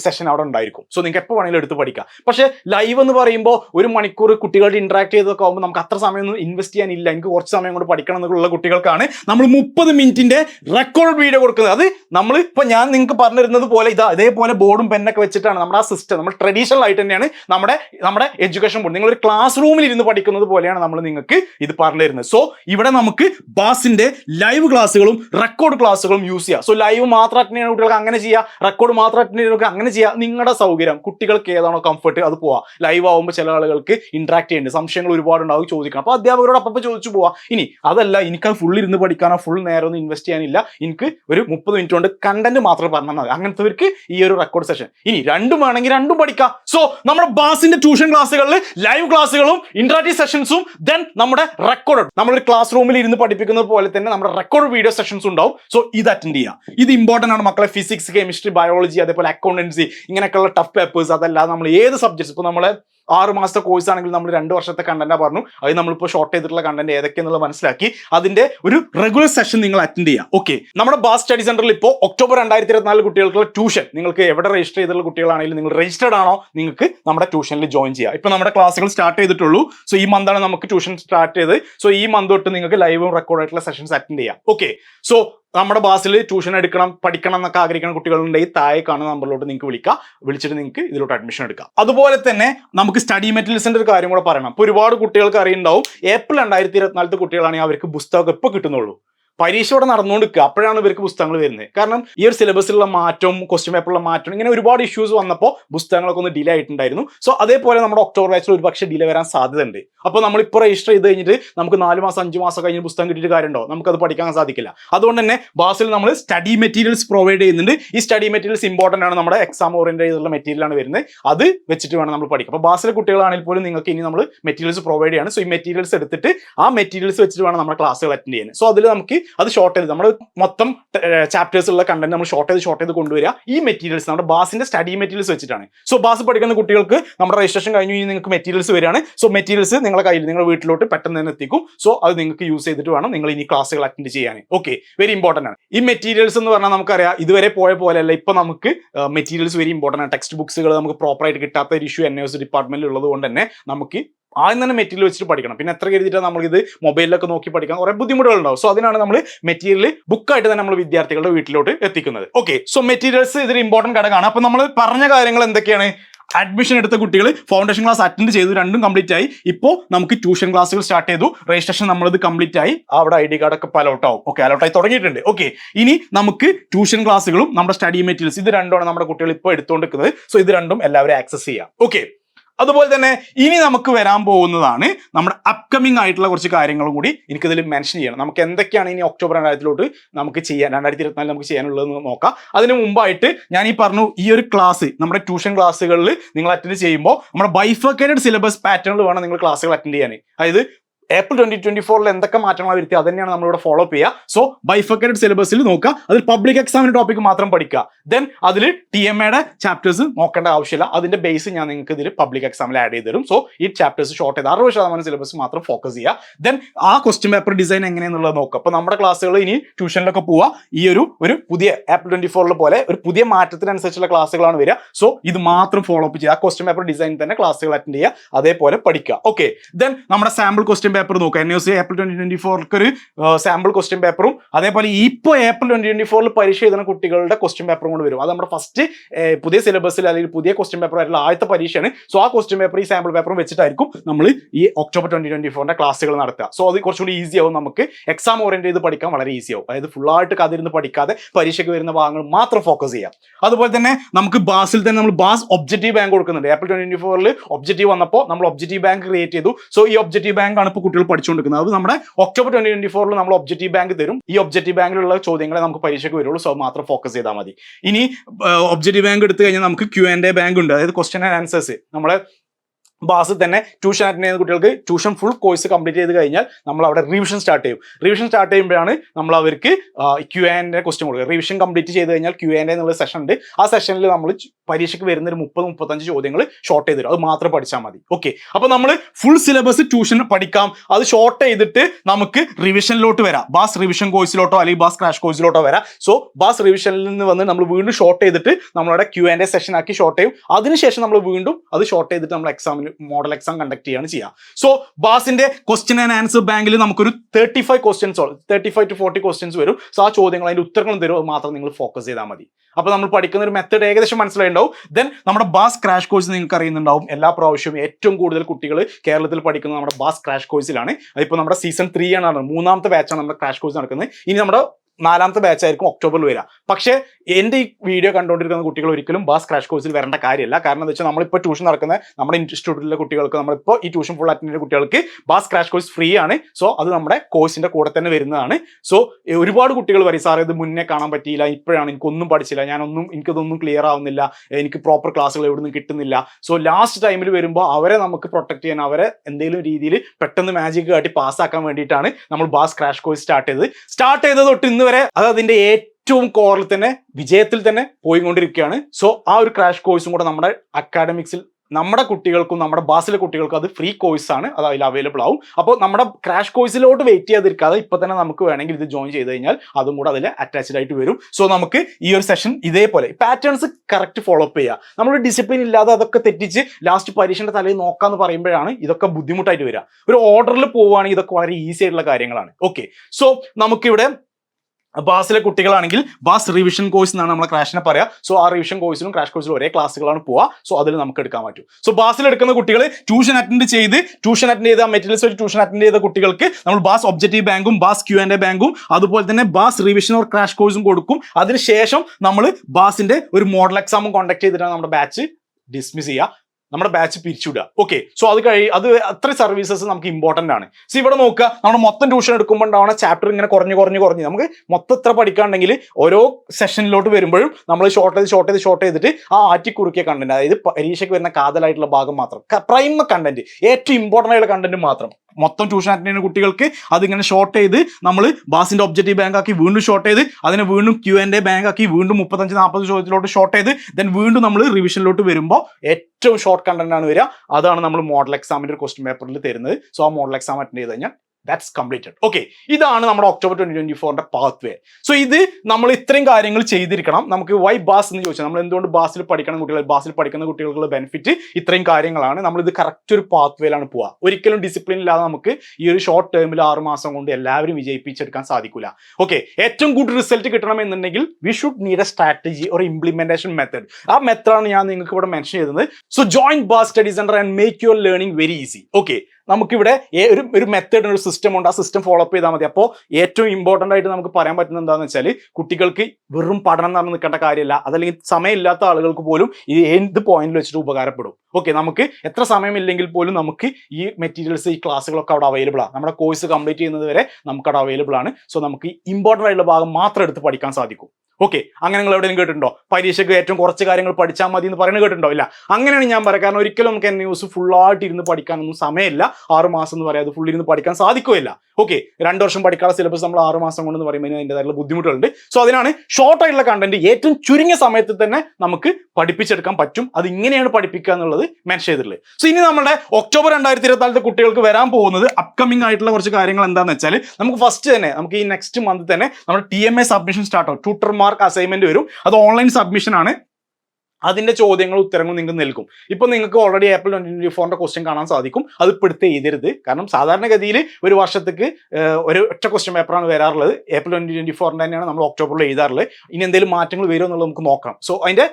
സെഷൻ അവിടെ ഉണ്ടായിരിക്കും. സോ നിങ്ങൾക്ക് എപ്പോൾ വേണമെങ്കിലും എടുത്ത് പഠിക്കാം. പക്ഷേ ലൈവ് എന്ന് പറയുമ്പോൾ ഒരു മണിക്കൂർ കുട്ടികളുടെ ഇന്ററാക്ട് ചെയ്തൊക്കെ ആകുമ്പോൾ നമുക്ക് അത്ര സമയമൊന്നും ഇൻവെസ്റ്റ് ചെയ്യാനില്ല. എനിക്ക് കുറച്ച് സമയം കൊണ്ട് പഠിക്കണം എന്നുള്ള കുട്ടികൾക്കാണ് നമ്മൾ മുപ്പത് മിനിറ്റിന്റെ റെക്കോർഡ് വീഡിയോ കൊടുക്കുന്നത്. അത് നമ്മൾ ഇപ്പോൾ ഞാൻ നിങ്ങൾക്ക് പറഞ്ഞിരുന്നത് പോലെ ഇതാ ഇതേപോലെ ബോർഡും പെന്നൊക്കെ വെച്ചിട്ടാണ് നമ്മുടെ ആ സിസ്റ്റം നമ്മൾ ട്രഡീഷണൽ ആയിട്ട് തന്നെയാണ് നമ്മുടെ നമ്മുടെ എഡ്യൂക്കേഷൻ ബോർഡ് നിങ്ങൾ ഒരു ക്ലാസ് റൂമിൽ ഇരുന്ന് പഠിക്കുന്നത് പോലെയാണ് നമ്മൾ നിങ്ങൾക്ക് ഇത് പറഞ്ഞു തരുന്നത്. സോ ഇവിടെ നമുക്ക് ബാസിന്റെ ലൈവ് ക്ലാസ്സുകളും റെക്കോർഡ് ക്ലാസ്സുകളും യൂസ് ചെയ്യാം. സോ ലൈവ് മാത്രം അറ്റൻഡ് ചെയ്യുന്ന കുട്ടികൾക്ക് അങ്ങനെ ചെയ്യാം. റെക്കോർഡ് മാത്രം അറ്റൻഡ് ചെയ്യുന്നവർക്ക് അങ്ങനെ ചെയ്യാം. നിങ്ങളുടെ സൗകര്യം. കുട്ടികൾക്ക് ഏതാണോ കംഫർട്ട് അത് പോവാം. ലൈവ് ആവുമ്പോൾ ചില ആളുകൾക്ക് ഇന്ററാക്ട് ചെയ്യുന്നുണ്ട് സംശയങ്ങൾ ഒരുപാട് ഉണ്ടാവും ചോദിക്കണം. അപ്പോൾ അധ്യാപകരോട് അപ്പം ചോദിച്ചു പോവാം. ഇനി അതല്ല എനിക്ക് ഫുൾ ഇരുന്ന് പഠിക്കാനോ ഫുൾ നേരം ഒന്നും ഇൻവെസ്റ്റ് ചെയ്യാനില്ല. എനിക്ക് ഒരു മുപ്പത് മിനിറ്റ് കൊണ്ട് കണ്ടന്റ് മാത്രം പറഞ്ഞാൽ മതി. അങ്ങനത്തെവർക്ക് ഈ ഒരു റെക്കോർഡ് സെഷൻ ഇനി രണ്ടും വേണമെങ്കിൽ രണ്ടും പഠിക്കാം. സോ നമ്മുടെ ബാസിന്റെ ട്യൂഷൻ ക്ലാസ്സുകളിൽ ലൈവ് ക്ലാസ്സുകളും ഇന്ററാക്റ്റീവ് സെഷൻസും ദെൻ നമ്മുടെ റെക്കോർഡ് നമ്മളൊരു ക്ലാസ് റൂമിൽ ഇരുന്ന് പഠിപ്പിക്കുന്നത് പോലെ തന്നെ നമ്മുടെ റെക്കോർഡ് വീഡിയോ സെഷൻസ് ഉണ്ടാവും. സോ ഇത് അറ്റൻഡ് ചെയ്യാം. ഇത് ഇമ്പോർട്ടന്റ് ആണ് മക്കളെ ഫിസിക്സ് കെമിസ്ട്രി ബയോളജി അതേപോലെ അക്കൗണ്ടൻസി ഇങ്ങനെയൊക്കെയുള്ള ടഫ് പേപ്പേഴ്സ് അതല്ലാതെ നമ്മൾ ഏത് സബ്ജക്ട്സ് ഇപ്പോൾ നമ്മളെ ആറ് മാസത്തെ കോഴ്സ് ആണെങ്കിൽ നമ്മൾ രണ്ട് വർഷത്തെ കണ്ടന്റാ പറഞ്ഞു. അത് നമ്മളിപ്പോൾ ഷോർട്ട് ചെയ്തിട്ടുള്ള കണ്ടന്റ് ഏതൊക്കെയെന്നുള്ളത് മനസ്സിലാക്കി അതിന്റെ ഒരു റെഗുലർ സെഷൻ നിങ്ങൾ അറ്റൻഡ് ചെയ്യാം. ഓക്കെ നമ്മുടെ ബാസ് സ്റ്റഡി സെന്ററിൽ ഇപ്പോൾ ഒക്ടോബർ രണ്ടായിരത്തി ഇരുപത്തിനാല് കുട്ടികൾക്കുള്ള ട്യൂഷൻ നിങ്ങൾക്ക് എവിടെ രജിസ്റ്റർ ചെയ്തിട്ടുള്ള കുട്ടികളാണെങ്കിലും നിങ്ങൾ രജിസ്റ്റർഡ് ആണോ നിങ്ങൾക്ക് നമ്മുടെ ട്യൂഷനിൽ ജോയിൻ ചെയ്യാം. ഇപ്പോൾ നമ്മുടെ ക്ലാസ്സുകൾ സ്റ്റാർട്ട് ചെയ്തിട്ടുള്ളൂ. സോ ഈ മന്താണ് നമുക്ക് ട്യൂഷൻ സ്റ്റാർട്ട് ചെയ്ത്. സോ ഈ മന്ത് തൊട്ട് നിങ്ങൾക്ക് ലൈവും റെക്കോർഡ് ആയിട്ടുള്ള സെഷൻസ് അറ്റൻഡ് ചെയ്യാം. ഓക്കെ സോ നമ്മുടെ ബാസിൽ ട്യൂഷൻ എടുക്കണം പഠിക്കണം എന്നൊക്കെ ആഗ്രഹിക്കുന്ന കുട്ടികളുണ്ടെങ്കിൽ താഴെ കാണുന്ന നമ്പറിലോട്ട് നിങ്ങൾക്ക് വിളിക്കാം. വിളിച്ചിട്ട് നിങ്ങൾക്ക് ഇതിലോട്ട് അഡ്മിഷൻ എടുക്കാം. അതുപോലെ തന്നെ നമുക്ക് സ്റ്റഡി മെറ്റീരിയൽസിന്റെ ഒരു കാര്യം കൂടെ പറയണം. ഇപ്പോൾ ഒരുപാട് കുട്ടികൾക്ക് അറിയുണ്ടാവും ഏപ്രിൽ രണ്ടായിരത്തി ഇരുപത്തിനാലത്തെ കുട്ടികളാണെങ്കിൽ അവർക്ക് പുസ്തകം ഇപ്പോൾ കിട്ടുന്നുള്ളൂ. പരീക്ഷ ഇവിടെ നടന്നുകൊണ്ടിരിക്കുക. അപ്പോഴാണ് ഇവർക്ക് പുസ്തകങ്ങൾ വരുന്നത്. കാരണം ഈ ഒരു സിലബസിലുള്ള മാറ്റവും ക്വസ്റ്റ്യൻ പേപ്പറിലുള്ള മാറ്റവും ഇങ്ങനെ ഒരുപാട് ഇഷ്യൂസ് വന്നപ്പോൾ പുസ്തകങ്ങളൊക്കെ ഒന്ന് ഡിലേ ആയിട്ടുണ്ടായിരുന്നു. സോ അതേപോലെ നമ്മുടെ ഒക്ടോബർ ബാച്ചിൽ ഒരു പക്ഷേ ഡിലേ വരാൻ സാധ്യതയുണ്ട്. അപ്പോൾ നമ്മളിപ്പോൾ രജിസ്റ്റർ ചെയ്ത് കഴിഞ്ഞിട്ട് നമുക്ക് നാല് മാസം അഞ്ച് മാസം കഴിഞ്ഞ് പുസ്തകം കിട്ടിയിട്ട് കാര്യമുണ്ടോ? നമുക്കത് പഠിക്കാൻ സാധിക്കില്ല. അതുകൊണ്ട് തന്നെ ബാസിൽ നമ്മൾ സ്റ്റഡി മെറ്റീരിയൽസ് പ്രൊവൈഡ് ചെയ്യുന്നുണ്ട്. ഈ സ്റ്റഡി മെറ്റീരിയൽസ് ഇമ്പോർട്ടന്റ് ആണ്. നമ്മുടെ എക്സാം ഓറിയന്റഡ് ചെയ്തുള്ള മെറ്റീരിയലാണ് വരുന്നത്. അത് വെച്ചിട്ട് വേണം നമ്മൾ പഠിക്കാം അപ്പോൾ ബാസിലെ കുട്ടികളാണെങ്കിൽ പോലും നിങ്ങൾക്ക് ഇനി നമ്മൾ മെറ്റീരിയൽസ് പ്രൊവൈഡ് ചെയ്യാണ്. സോ ഈ മെറ്റീരിയൽസ് എടുത്തിട്ട് ആ മെറ്റീരിയൽസ് വെച്ചിട്ട് വേണം നമ്മുടെ ക്ലാസ്സുകൾ അറ്റൻഡ് ചെയ്യാൻ. സോ അതിൽ നമുക്ക് അത് ഷോർട്ട് ചെയ്ത്. നമ്മൾ മൊത്തം ചാപ്റ്റേഴ്സ് ഉള്ള കണ്ടന്റ് നമ്മൾ ഷോർട്ട് ചെയ്ത് ഷോർട്ട് ചെയ്ത് കൊണ്ടുവരിക. ഈ മെറ്റീരിയൽസ് നമ്മുടെ ബാസിന്റെ സ്റ്റഡി മെറ്റീരിയൽസ് വെച്ചിട്ടാണ്. സോ ബാസ് പഠിക്കുന്ന കുട്ടികൾക്ക് നമ്മുടെ രജിസ്ട്രേഷൻ കഴിഞ്ഞു നിങ്ങൾക്ക് മെറ്റീരിയൽസ് വരികയാണ്. സോ മെറ്റീരിയൽസ് നിങ്ങളുടെ കയ്യിൽ നിങ്ങളുടെ വീട്ടിലോട്ട് പെട്ടെന്ന് തന്നെ എത്തിക്കും. സോ അത് നിങ്ങൾക്ക് യൂസ് ചെയ്തിട്ട് വേണം നിങ്ങൾ ഇനി ക്ലാസ്സുകൾ അറ്റൻഡ് ചെയ്യാൻ. ഓക്കെ വെരി ഇമ്പോർട്ടന്റ് ആണ്. ഈ മെറ്റീരിയൽസ് എന്ന് പറഞ്ഞാൽ നമുക്കറിയാം ഇതുവരെ പോയ പോലെയല്ല. ഇപ്പൊ നമുക്ക് മെറ്റീരിയൽസ് വെരി ഇമ്പോർട്ടന്റ് ആണ്. ടെക്സ്റ്റ് ബുക്സുകൾ നമുക്ക് പ്രോപ്പറായിട്ട് കിട്ടാത്ത ഒരു ഇഷ്യൂ എൻ എസ് ഡിപ്പാർട്ട്മെന്റിൽ ഉള്ളത് കൊണ്ട് തന്നെ നമുക്ക് ആദ്യം തന്നെ മെറ്റീരിയൽ വെച്ചിട്ട് പഠിക്കണം. പിന്നെ എത്ര കരുതിയിട്ടാണ് നമ്മളിത് മൊബൈലിലൊക്കെ നോക്കി പഠിക്കാൻ കുറെ ബുദ്ധിമുട്ടുകൾ ഉണ്ടാവും സോ അതിനാണ് നമ്മൾ മെറ്റീരിയൽ ബുക്കായിട്ട് തന്നെ നമ്മൾ വിദ്യാർത്ഥികളുടെ വീട്ടിലോട്ട് എത്തിക്കുന്നത്. ഓക്കെ സോ മെറ്റീരിയൽസ് ഇതിൽ ഇമ്പോർട്ടന്റ് ഘടകമാണ്. അപ്പൊ നമ്മൾ പറഞ്ഞ കാര്യങ്ങൾ എന്തൊക്കെയാണ്? അഡ്മിഷൻ എടുത്ത കുട്ടികൾ ഫൗണ്ടേഷൻ ക്ലാസ് അറ്റൻഡ് ചെയ്തു രണ്ടും കംപ്ലീറ്റ് ആയി. ഇപ്പോൾ നമുക്ക് ട്യൂഷൻ ക്ലാസ്സുകൾ സ്റ്റാർട്ട് ചെയ്തു. രജിസ്ട്രേഷൻ നമ്മളത് കംപ്ലീറ്റ് ആയി. അവിടെ ഐ ഡി കാർഡ് ഒക്കെ അലോട്ട് ആവും. ഓക്കെ അലോട്ട് ആയി തുടങ്ങിയിട്ടുണ്ട്. ഓക്കെ ഇനി നമുക്ക് ട്യൂഷൻ ക്ലാസ്സുകളും നമ്മുടെ സ്റ്റഡി മെറ്റീരിയൽസ് ഇത് രണ്ടുമാണ് നമ്മുടെ കുട്ടികൾ ഇപ്പോൾ എടുത്തുകൊണ്ടിരിക്കുന്നത് സോ ഇത് രണ്ടും എല്ലാവരും ആക്സസ് ചെയ്യാം. ഓക്കെ അതുപോലെ തന്നെ ഇനി നമുക്ക് വരാൻ പോകുന്നതാണ് നമ്മുടെ അപ്കമിങ് ആയിട്ടുള്ള കുറച്ച് കാര്യങ്ങളും കൂടി എനിക്കിതിൽ മെൻഷൻ ചെയ്യണം. നമുക്ക് എന്തൊക്കെയാണ് ഇനി ഒക്ടോബർ രണ്ടായിരത്തിലോട്ട് നമുക്ക് ചെയ്യാൻ രണ്ടായിരത്തി ഇരുപത്തിനാലിൽ നമുക്ക് ചെയ്യാനുള്ളതെന്ന് നോക്കാം. അതിന് മുമ്പായിട്ട് ഞാൻ ഈ പറഞ്ഞു ഈ ഒരു ക്ലാസ് നമ്മുടെ ട്യൂഷൻ ക്ലാസ്സുകളിൽ നിങ്ങൾ അറ്റൻഡ് ചെയ്യുമ്പോൾ നമ്മുടെ ബൈഫക്കേറ്റഡ് സിലബസ് പാറ്റേണിൽ വേണം നിങ്ങൾ ക്ലാസ്സുകൾ അറ്റൻഡ് ചെയ്യാൻ. അതായത് ഏപ്രിൽ ട്വന്റി ട്വന്റി ഫോറിൽ എന്തൊക്കെ മാറ്റങ്ങൾ വരുത്തി അത് തന്നെയാണ് നമ്മളിവിടെ ഫോളോ അപ്പ് ചെയ്യുക സോ ബൈഫക്കറ്റ് സിലബസിൽ നോക്കുക. അതിൽ പബ്ലിക് എക്സാമിന് ടോപ്പിക് മാത്രം പഠിക്കുക. ദെൻ അതിൽ ടി എം എയുടെ ചാപ്റ്റേഴ്സ് നോക്കേണ്ട ആവശ്യമില്ല. അതിന്റെ ബേസ് ഞാൻ നിങ്ങൾക്ക് ഇതിൽ പബ്ലിക് എക്സാമിൽ ആഡ് ചെയ്ത് തരും. സോ ഈ ചാപ്റ്റേഴ്സ് ഷോർട്ട് ചെയ്ത് അറുപത് ശതമാനം സിലബസ് മാത്രം ഫോക്കസ് ചെയ്യുക ദെൻ ആ ക്വസ്റ്റ്യൻ പേപ്പർ ഡിസൈൻ എങ്ങനെയാണെന്നുള്ളത് നോക്കുക. അപ്പോൾ നമ്മുടെ ക്ലാസ്സുകൾ ഇനി ട്യൂഷനിലൊക്കെ പോവുക ഈ ഒരു ഒരു പുതിയ ഏപ്രിൽ ട്വന്റി ഫോറിൽ പോലെ ഒരു പുതിയ മാറ്റത്തിനനുസരിച്ചുള്ള ക്ലാസ്സുകളാണ് വരിക. സോ ഇത് മാത്രം ഫോളോ അപ്പ് ചെയ്യുക ആ ക്വസ്റ്റ്യൻ പേപ്പർ ഡിസൈൻ തന്നെ ക്ലാസ്സുകൾ അറ്റൻഡ് ചെയ്യുക അതേപോലെ പഠിക്കുക. ഓക്കെ ദെൻ നമ്മുടെ സാമ്പിൾ ക്വസ്റ്റ്യൻ പേപ്പർ നോക്കുക N S April twenty twenty fork ഒരു സാമ്പിൾ ക്വസ്റ്റ്യൻ പേപ്പറും അതേപോലെ ഇപ്പോൾ ഏപ്രിൽ ട്വന്റി ട്വന്റി ഫോറിൽ പരീക്ഷ എഴുതുന്ന കുട്ടികളുടെ ക്വസ്റ്റ്യൻ പേപ്പറും കൊണ്ട് വരും. അത് നമ്മുടെ ഫസ്റ്റ് പുതിയ സിലബസിൽ അല്ലെങ്കിൽ പുതിയ ക്വസ്റ്റ്യൻ പേപ്പർ ആയിട്ടുള്ള ആദ്യത്തെ പരീക്ഷയാണ്. സോ ആ ക്വസ്റ്റ്യൻ പേപ്പർ ഈ സാമ്പിൾ പേപ്പറും വെച്ചിട്ടായിരിക്കും നമ്മൾ ഈ ഒക്ടോബർ ട്വന്റി ട്വന്റി ഫോറിന്റെ ക്ലാസ്സുകൾ നടത്തുക. സോ അത് കുറച്ചുകൂടി ഈസി ആവും നമുക്ക്. എക്സാം ഓറിയന്റ് ചെയ്ത് പഠിക്കാൻ വളരെ ഈസി ആവും. അതായത് ഫുള്ളായിട്ട് കതിരുന്ന് പഠിക്കാതെ പരീക്ഷയ്ക്ക് വരുന്ന ഭാഗങ്ങൾ മാത്രം ഫോക്കസ് ചെയ്യാം. അതുപോലെ തന്നെ നമുക്ക് ബാസിൽ തന്നെ നമ്മൾ ബാസ് ഒബ്ജക്റ്റീവ് ബാങ്ക് കൊടുക്കുന്നുണ്ട്. ഏപ്രിൽ ട്വന്റി ഫോറിൽ ഒബ്ജക്റ്റീവ് വന്നപ്പോൾ നമ്മൾ ഒബ്ജക്റ്റീവ് ബാങ്ക് ക്രിയേറ്റ് ചെയ്തു. സോ ഈ ഒബ്ജക്റ്റീവ് ബാങ്ക് ആണ് കുട്ടികൾ പഠിച്ചുകൊണ്ടിരിക്കുന്നത്. അത് നമ്മുടെ ഒക്ടോബർ ട്വന്റി ട്വന്റി ഫോറിൽ നമ്മൾ ഒബ്ജക്റ്റീവ് ബാങ്ക് തരും. ഈ ഒബ്ജക്റ്റീവ് ബാങ്കിലുള്ള ചോദ്യങ്ങളെ നമുക്ക് പരീക്ഷയ്ക്ക് വരുള്ളൂ. സോ മാത്രം ഫോക്കസ് ചെയ്താൽ മതി. ഇനി ഒബ്ജക്റ്റീവ് ബാങ്ക് എടുത്തു കഴിഞ്ഞാൽ നമുക്ക് ക്യു ആൻഡ് എ ബാങ്ക് ഉണ്ട്. അതായത് ക്വസ്റ്റ്യൻ ആൻഡ് ആൻസേഴ്സ് നമ്മളെ ബാസിൽ തന്നെ ട്യൂഷൻ അറ്റൻഡ് ചെയ്യുന്ന കുട്ടികൾക്ക് ട്യൂഷൻ ഫുൾ കോഴ്സ് കംപ്ലീറ്റ് ചെയ്ത് കഴിഞ്ഞാൽ നമ്മൾ അവിടെ റിവിഷൻ സ്റ്റാർട്ട് ചെയ്യും. റിവിഷൻ സ്റ്റാർട്ട് ചെയ്യുമ്പോഴാണ് നമ്മൾ അവർക്ക് ക്യു ആൻഡ് ക്വസ്റ്റ്യൻ കൊടുക്കുക. റിവിഷൻ കംപ്ലീറ്റ് ചെയ്ത് കഴിഞ്ഞാൽ ക്യു ആൻഡ് എന്നുള്ള സെഷൻ ഉണ്ട്. ആ സെഷനിൽ നമ്മൾ പരീക്ഷയ്ക്ക് വരുന്ന ഒരു മുപ്പത് മുപ്പത്തഞ്ച് ചോദ്യങ്ങൾ ഷോർട്ട് ചെയ്ത് തരും. അത് മാത്രം പഠിച്ചാൽ മതി. ഓക്കെ അപ്പൊ നമ്മൾ ഫുൾ സിലബസ് ട്യൂഷൻ പഠിക്കാം. അത് ഷോർട്ട് ചെയ്തിട്ട് നമുക്ക് റിവിഷനിലോട്ട് വരാം. ബാസ് റിവിഷൻ കോഴ്സിലോട്ടോ അല്ലെങ്കിൽ ബാസ് ക്രാഷ് കോഴ്സിലോട്ടോ വരാം. സോ ബാസ് റിവിഷനിൽ നിന്ന് വന്ന് നമ്മൾ വീണ്ടും ഷോർട്ട് ചെയ്തിട്ട് നമ്മളുടെ ക്യു ആൻഡ് എ സെഷൻ ആക്കി ഷോർട്ട് ചെയ്യും. അതിനുശേഷം നമ്മൾ വീണ്ടും അത് ഷോർട്ട് ചെയ്തിട്ട് നമ്മൾ എക്സാമിന് മോഡൽ എക്സാം കണ്ടക്ട് ചെയ്യാണ് ചെയ്യുക സോ ബാസിന്റെ ക്വസ്റ്റ്യൻ ആൻഡ് ആൻസർ ബാങ്കിൽ നമുക്കൊരു thirty five questions thirty five to forty questions വരും. സോ ആ ചോദ്യങ്ങൾ അതിന്റെ ഉത്തരങ്ങളും തരും. അത് മാത്രം നിങ്ങൾ ഫോക്കസ് ചെയ്താൽ മതി. അപ്പൊ നമ്മൾ പഠിക്കുന്ന ഒരു മെത്തേഡ് ഏകദേശം മനസ്സിലായിട്ടുണ്ടാവും. ദെൻ നമ്മുടെ ബാസ് ക്രാഷ് കോഴ്സ് നിങ്ങൾക്ക് അറിയുന്നുണ്ടാവും. എല്ലാ പ്രാവശ്യവും ഏറ്റവും കൂടുതൽ കുട്ടികൾ കേരളത്തിൽ പഠിക്കുന്നത് നമ്മുടെ ബാസ് ക്രാഷ് കോഴ്സിലാണ് അതിപ്പോൾ നമ്മുടെ സീസൺ ത്രീ ആണ്. മൂന്നാമത്തെ ബാച്ചാണ് നമ്മുടെ ക്രാഷ് കോഴ്സ് നടക്കുന്നത്. ഇനി നമ്മുടെ നാലാമത്തെ ബാച്ച് ആയിരിക്കും ഒക്ടോബറിൽ വരിക. പക്ഷേ എന്റെ ഈ വീഡിയോ കണ്ടുകൊണ്ടിരിക്കുന്ന കുട്ടികൾ ഒരിക്കലും ബാസ് ക്രാഷ് കോഴ്സിൽ വരേണ്ട കാര്യമില്ല. കാരണം എന്താ വെച്ചാൽ നമ്മളിപ്പോൾ ട്യൂഷൻ നടക്കുന്ന നമ്മുടെ ഇൻസ്റ്റിറ്റ്യൂട്ടിലെ കുട്ടികൾക്ക് നമ്മളിപ്പോൾ ഈ ട്യൂഷൻ ഫുൾ അറ്റൻഡ് കുട്ടികൾക്ക് ബാസ് ക്രാഷ് കോഴ്സ് ഫ്രീ ആണ്. സോ അത് നമ്മുടെ കോഴ്സിന്റെ കൂടെ തന്നെ വരുന്നതാണ്. സോ ഒരുപാട് കുട്ടികൾ വരും സാർ ഇത് മുന്നേ കാണാൻ പറ്റിയില്ല. ഇപ്പോഴാണ് എനിക്കൊന്നും പഠിച്ചില്ല. ഞാനൊന്നും എനിക്കതൊന്നും ക്ലിയർ ആവുന്നില്ല. എനിക്ക് പ്രോപ്പർ ക്ലാസ്സുകൾ എവിടെ കിട്ടുന്നില്ല. സോ ലാസ്റ്റ് ടൈമിൽ വരുമ്പോൾ അവരെ നമുക്ക് പ്രൊട്ടക്ട് ചെയ്യാൻ അവരെ എന്തെങ്കിലും രീതിയിൽ പെട്ടെന്ന് മാജിക് കാട്ടി പാസ്സാക്കാൻ വേണ്ടിയിട്ടാണ് നമ്മൾ ബാസ് ക്രാഷ് കോഴ്സ് സ്റ്റാർട്ട് ചെയ്തത്. സ്റ്റാർട്ട് ചെയ്തത് തൊട്ട് ഇന്ന് വരെ അത് അതിന്റെ ഏറ്റവും കോറിൽ തന്നെ വിജയത്തിൽ തന്നെ പോയിക്കൊണ്ടിരിക്കുകയാണ്. സോ ആ ഒരു ക്രാഷ് കോഴ്സും കൂടെ നമ്മുടെ അക്കാഡമിക്സിൽ നമ്മുടെ കുട്ടികൾക്കും നമ്മുടെ ബാസിലെ കുട്ടികൾക്കും അത് ഫ്രീ കോഴ്സ് ആണ് അത് അതിൽ അവൈലബിൾ ആവും. അപ്പോൾ നമ്മുടെ ക്രാഷ് കോഴ്സിലോട്ട് വെയിറ്റ് ചെയ്യാതിരിക്കാതെ ഇപ്പൊ തന്നെ നമുക്ക് വേണമെങ്കിൽ ഇത് ജോയിൻ ചെയ്ത് കഴിഞ്ഞാൽ അതും കൂടെ അതിൽ അറ്റാച്ച്ഡ് ആയിട്ട് വരും. സോ നമുക്ക് ഈ ഒരു സെഷൻ ഇതേപോലെ പാറ്റേൺസ് കറക്റ്റ് ഫോളോ അപ്പ് ചെയ്യുക നമ്മൾ ഡിസിപ്ലിൻ ഇല്ലാതെ അതൊക്കെ തെറ്റിച്ച് ലാസ്റ്റ് പരീക്ഷയുടെ തലയിൽ നോക്കാന്ന് പറയുമ്പോഴാണ് ഇതൊക്കെ ബുദ്ധിമുട്ടായിട്ട് വരിക. ഒരു ഓർഡറിൽ പോവുകയാണെങ്കിൽ ഇതൊക്കെ വളരെ ഈസി ആയിട്ടുള്ള കാര്യങ്ങളാണ്. ഓക്കെ സോ നമുക്കിവിടെ ബാസിലെ കുട്ടികളാണെങ്കിൽ ബാസ് റിവിഷൻ കോഴ്സ് എന്നാണ് നമ്മളെ ക്രാഷിനെ പറയാ. സോ ആ റിവിഷൻ കോഴ്സിലും ക്രാഷ് കോഴ്സിലും ഒരേ ക്ലാസ്സുകളാണ് പോവുക. സോ അതിൽ നമുക്ക് എടുക്കാൻ പറ്റും. സോ ബാസിൽ എടുക്കുന്ന കുട്ടികൾ ട്യൂഷൻ അറ്റൻഡ് ചെയ്ത് ട്യൂഷൻ അറ്റൻഡ് ചെയ്ത മെറ്റീരിയൽസ് വെച്ച് ട്യൂഷൻ അറ്റൻഡ് ചെയ്ത കുട്ടികൾക്ക് നമ്മൾ ബാസ് ഒബ്ജക്റ്റീവ് ബാങ്കും ബാസ് ക്യൂ ആൻഡ് ബാങ്കും അതുപോലെ തന്നെ ബാസ് റിവിഷൻ ഓർ ക്രാഷ് കോഴ്സും കൊടുക്കും. അതിനുശേഷം നമ്മൾ ബാസിന്റെ ഒരു മോഡൽ എക്സാമും കോൺടാക്ട് ചെയ്തിട്ടാണ് നമ്മുടെ ബാച്ച് ഡിസ്മിസ് ചെയ്യുക. നമ്മുടെ ബാച്ച് പിരിച്ചുവിടുക. ഓക്കെ സോ അത് കഴി അത് അത്ര സർവീസസ് നമുക്ക് ഇമ്പോർട്ടന്റ് ആണ്. സോ ഇവിടെ നോക്കുക. നമ്മൾ മൊത്തം ട്യൂഷൻ എടുക്കുമ്പോൾ ഉണ്ടാവുന്ന ചാപ്റ്റർ ഇങ്ങനെ കുറഞ്ഞ് കുറഞ്ഞ് കുറഞ്ഞ്. നമുക്ക് മൊത്തം എത്ര പഠിക്കാണ്ടെങ്കിൽ ഓരോ സെഷനിലോട്ട് വരുമ്പോഴും നമ്മൾ ഷോർട്ട് ചെയ്ത് ഷോർട്ട് ചെയ്ത് ഷോർട്ട് ചെയ്തിട്ട് ആ ആറ്റി കുറുക്കിയ കണ്ടന്റ് അതായത് പരീക്ഷയ്ക്ക് വരുന്ന കാതലായിട്ടുള്ള ഭാഗം മാത്രം. പ്രൈമ കണ്ടന്റ് ഏറ്റവും ഇമ്പോർട്ടന്റ് ആയിട്ടുള്ള കണ്ടന്റ് മാത്രം. മൊത്തം ട്യൂഷൻ അറ്റൻഡ് ചെയ്യുന്ന കുട്ടികൾക്ക് അതിങ്ങനെ ഷോർട്ട് ചെയ്ത് നമ്മൾ ബാസിന്റെ ഒബ്ജക്റ്റീവ് ബാങ്ക് ആക്കി വീണ്ടും ഷോർട്ട് ചെയ്ത് അതിനെ വീണ്ടും ക്യു എന്റെ ബാങ്ക് ആക്കി വീണ്ടും മുപ്പത്തഞ്ച് നാൽപ്പത് ചോദ്യത്തിലോട്ട് ഷോർട്ട് ചെയ്ത് ദെൻ വീണ്ടും നമ്മൾ റിവിഷനിലോട്ട് വരുമ്പോൾ ഏറ്റവും ഷോർട്ട് കണ്ടന്റ് ആണ് വരിക. അതാണ് നമ്മൾ മോഡൽ എക്സാമിന്റെ ക്വസ്റ്റ്യൻ പേപ്പറിൽ തരുന്നത്. സോ ആ മോഡൽ എക്സാം അറ്റൻഡ് ചെയ്ത് കഴിഞ്ഞാൽ ദാറ്റ്സ് കംപ്ലീറ്റഡ് ഓക്കെ ഇതാണ് നമ്മുടെ ഒക്ടോബർ ട്വന്റി ട്വന്റി ഫോറിന്റെ പാത്ത് വേ സോ ഇത് നമ്മൾ ഇത്രയും കാര്യങ്ങൾ ചെയ്തിരിക്കണം. നമുക്ക് വൈ ബാസ് എന്ന് ചോദിച്ചാൽ നമ്മൾ എന്തുകൊണ്ട് ബാസിൽ പഠിക്കണം കുട്ടികൾ ബാസിൽ പഠിക്കുന്ന കുട്ടികൾക്കുള്ള ബെനിഫിറ്റ് ഇത്രയും കാര്യങ്ങളാണ്. നമ്മൾ ഇത് കറക്റ്റ് ഒരു പാത്ത് വേയിലാണ് പോവുക ഒരിക്കലും ഡിസിപ്ലിൻ ഇല്ലാതെ നമുക്ക് ഈ ഒരു ഷോർട്ട് ടേമിൽ ആറ് മാസം കൊണ്ട് എല്ലാവരും വിജയിപ്പിച്ചെടുക്കാൻ സാധിക്കില്ല ഓക്കെ ഏറ്റവും ഗുഡ് റിസൾട്ട് കിട്ടണമെന്നുണ്ടെങ്കിൽ we should need a strategy ഒരു ഇംപ്ലിമെന്റേഷൻ മെത്തേഡ് ആ മെത്തേഡാണ് ഞാൻ നിങ്ങൾക്ക് ഇവിടെ മെൻഷൻ ചെയ്തത്. So join BAS study centre and make your learning very easy okay നമുക്കിവിടെ ഒരു ഒരു മെത്തേഡ് ഒരു സിസ്റ്റം ഉണ്ട്. ആ സിസ്റ്റം ഫോളോ അപ്പ് ചെയ്താൽ മതി. അപ്പോൾ ഏറ്റവും ഇമ്പോർട്ടന്റ് ആയിട്ട് നമുക്ക് പറയാൻ പറ്റുന്ന എന്താണെന്ന് വെച്ചാൽ കുട്ടികൾക്ക് വെറും പഠനം പറഞ്ഞ് നിൽക്കേണ്ട കാര്യമില്ല അതല്ലെങ്കിൽ സമയമില്ലാത്ത ആളുകൾക്ക് പോലും ഈ എന്ത് പോയിന്റിൽ വെച്ചിട്ട് ഉപകാരപ്പെടും. ഓക്കെ നമുക്ക് എത്ര സമയമില്ലെങ്കിൽ പോലും നമുക്ക് ഈ മെറ്റീരിയൽസ് ഈ ക്ലാസ്സുകളൊക്കെ അവിടെ അവൈലബിൾ ആണ് നമ്മുടെ കോഴ്സ് കംപ്ലീറ്റ് ചെയ്യുന്നത് വരെ നമുക്ക് അവിടെ അവൈലബിൾ ആണ്. സോ നമുക്ക് ഇമ്പോർട്ടന്റ് ആയിട്ടുള്ള ഭാഗം മാത്രം എടുത്ത് പഠിക്കാൻ സാധിക്കും. ഓക്കെ അങ്ങനെ നിങ്ങൾ എവിടെയും കേട്ടിട്ടുണ്ടോ? പരീക്ഷയ്ക്ക് ഏറ്റവും കുറച്ച് കാര്യങ്ങൾ പഠിച്ചാൽ മതി എന്ന് പറയുന്നത് കേട്ടിട്ടുണ്ടോ? ഇല്ല. അങ്ങനെയാണ് ഞാൻ പറയാം. കാരണം ഒരിക്കലും നമുക്ക് എൻ ന്യൂസ് ഫുള്ളായിട്ട് ഇരുന്ന് പഠിക്കാനൊന്നും സമയമില്ല. ആറ് മാസം എന്ന് അത് ഫുൾ ഇരുന്ന് പഠിക്കാൻ സാധിക്കുമില്ല ഓക്കെ രണ്ട് വർഷം പഠിക്കാനുള്ള സിലബസ് നമ്മൾ ആറ് മാസം കൊണ്ടെന്ന് പറയുമ്പോൾ അതിന്റെതായിട്ടുള്ള ബുദ്ധിമുട്ടുകളുണ്ട്. സോ അതിനാണ് ഷോർട്ട് ആയിട്ടുള്ള കണ്ടന്റ് ഏറ്റവും ചുരുങ്ങിയ സമയത്ത് തന്നെ നമുക്ക് പഠിപ്പിച്ചെടുക്കാൻ പറ്റും. അത് ഇങ്ങനെയാണ് പഠിപ്പിക്കുക എന്നുള്ളത് മെൻഷൻ ചെയ്തിട്ടുള്ളത്. സോ ഇനി നമ്മുടെ ഒക്ടോബർ രണ്ടായിരത്തി ഇരുപത്തിനാലത്തെ കുട്ടികൾക്ക് വരാൻ പോകുന്നത് അപ്കമിംഗ് ആയിട്ടുള്ള കുറച്ച് കാര്യങ്ങൾ എന്താണെന്ന് വെച്ചാൽ നമുക്ക് ഫസ്റ്റ് തന്നെ നമുക്ക് ഈ നെക്സ്റ്റ് മന്ത് തന്നെ നമ്മുടെ T M A submission start ആവും. ട്യൂട്ടർ മാർക്ക് അസൈൻമെന്റ് വരും. അത് ഓൺലൈൻ സബ്മിഷൻ ആണ്. അതിന്റെ ചോദ്യങ്ങളും ഉത്തരങ്ങളും നിങ്ങൾക്ക് നൽകും. ഇപ്പൊ നിങ്ങൾക്ക് ഓൾറെഡി ഏപ്രിൽ ട്വന്റി ട്വന്റി ഫോറിന്റെ ക്വസ്റ്റ്യൻ കാണാൻ സാധിക്കും. അത് ഇപ്പോഴത്തെ എഴുതരുത്. കാരണം സാധാരണഗതിയിൽ ഒരു വർഷത്തേക്ക് ഒരു ഒറ്റ ക്വസ്റ്റ്യൻ പേപ്പറാണ് വരാറുള്ളത്. ഏപ്രിൽ ട്വന്റി ട്വന്റി ഫോറിന്റെ തന്നെയാണ് നമ്മൾ ഒക്ടോബറിൽ എഴുതാറുള്ളത്. ഇനി എന്തെങ്കിലും മാറ്റങ്ങൾ വരുമോ എന്നുള്ളത് നമുക്ക് നോക്കാം. സോ അതിന്റെ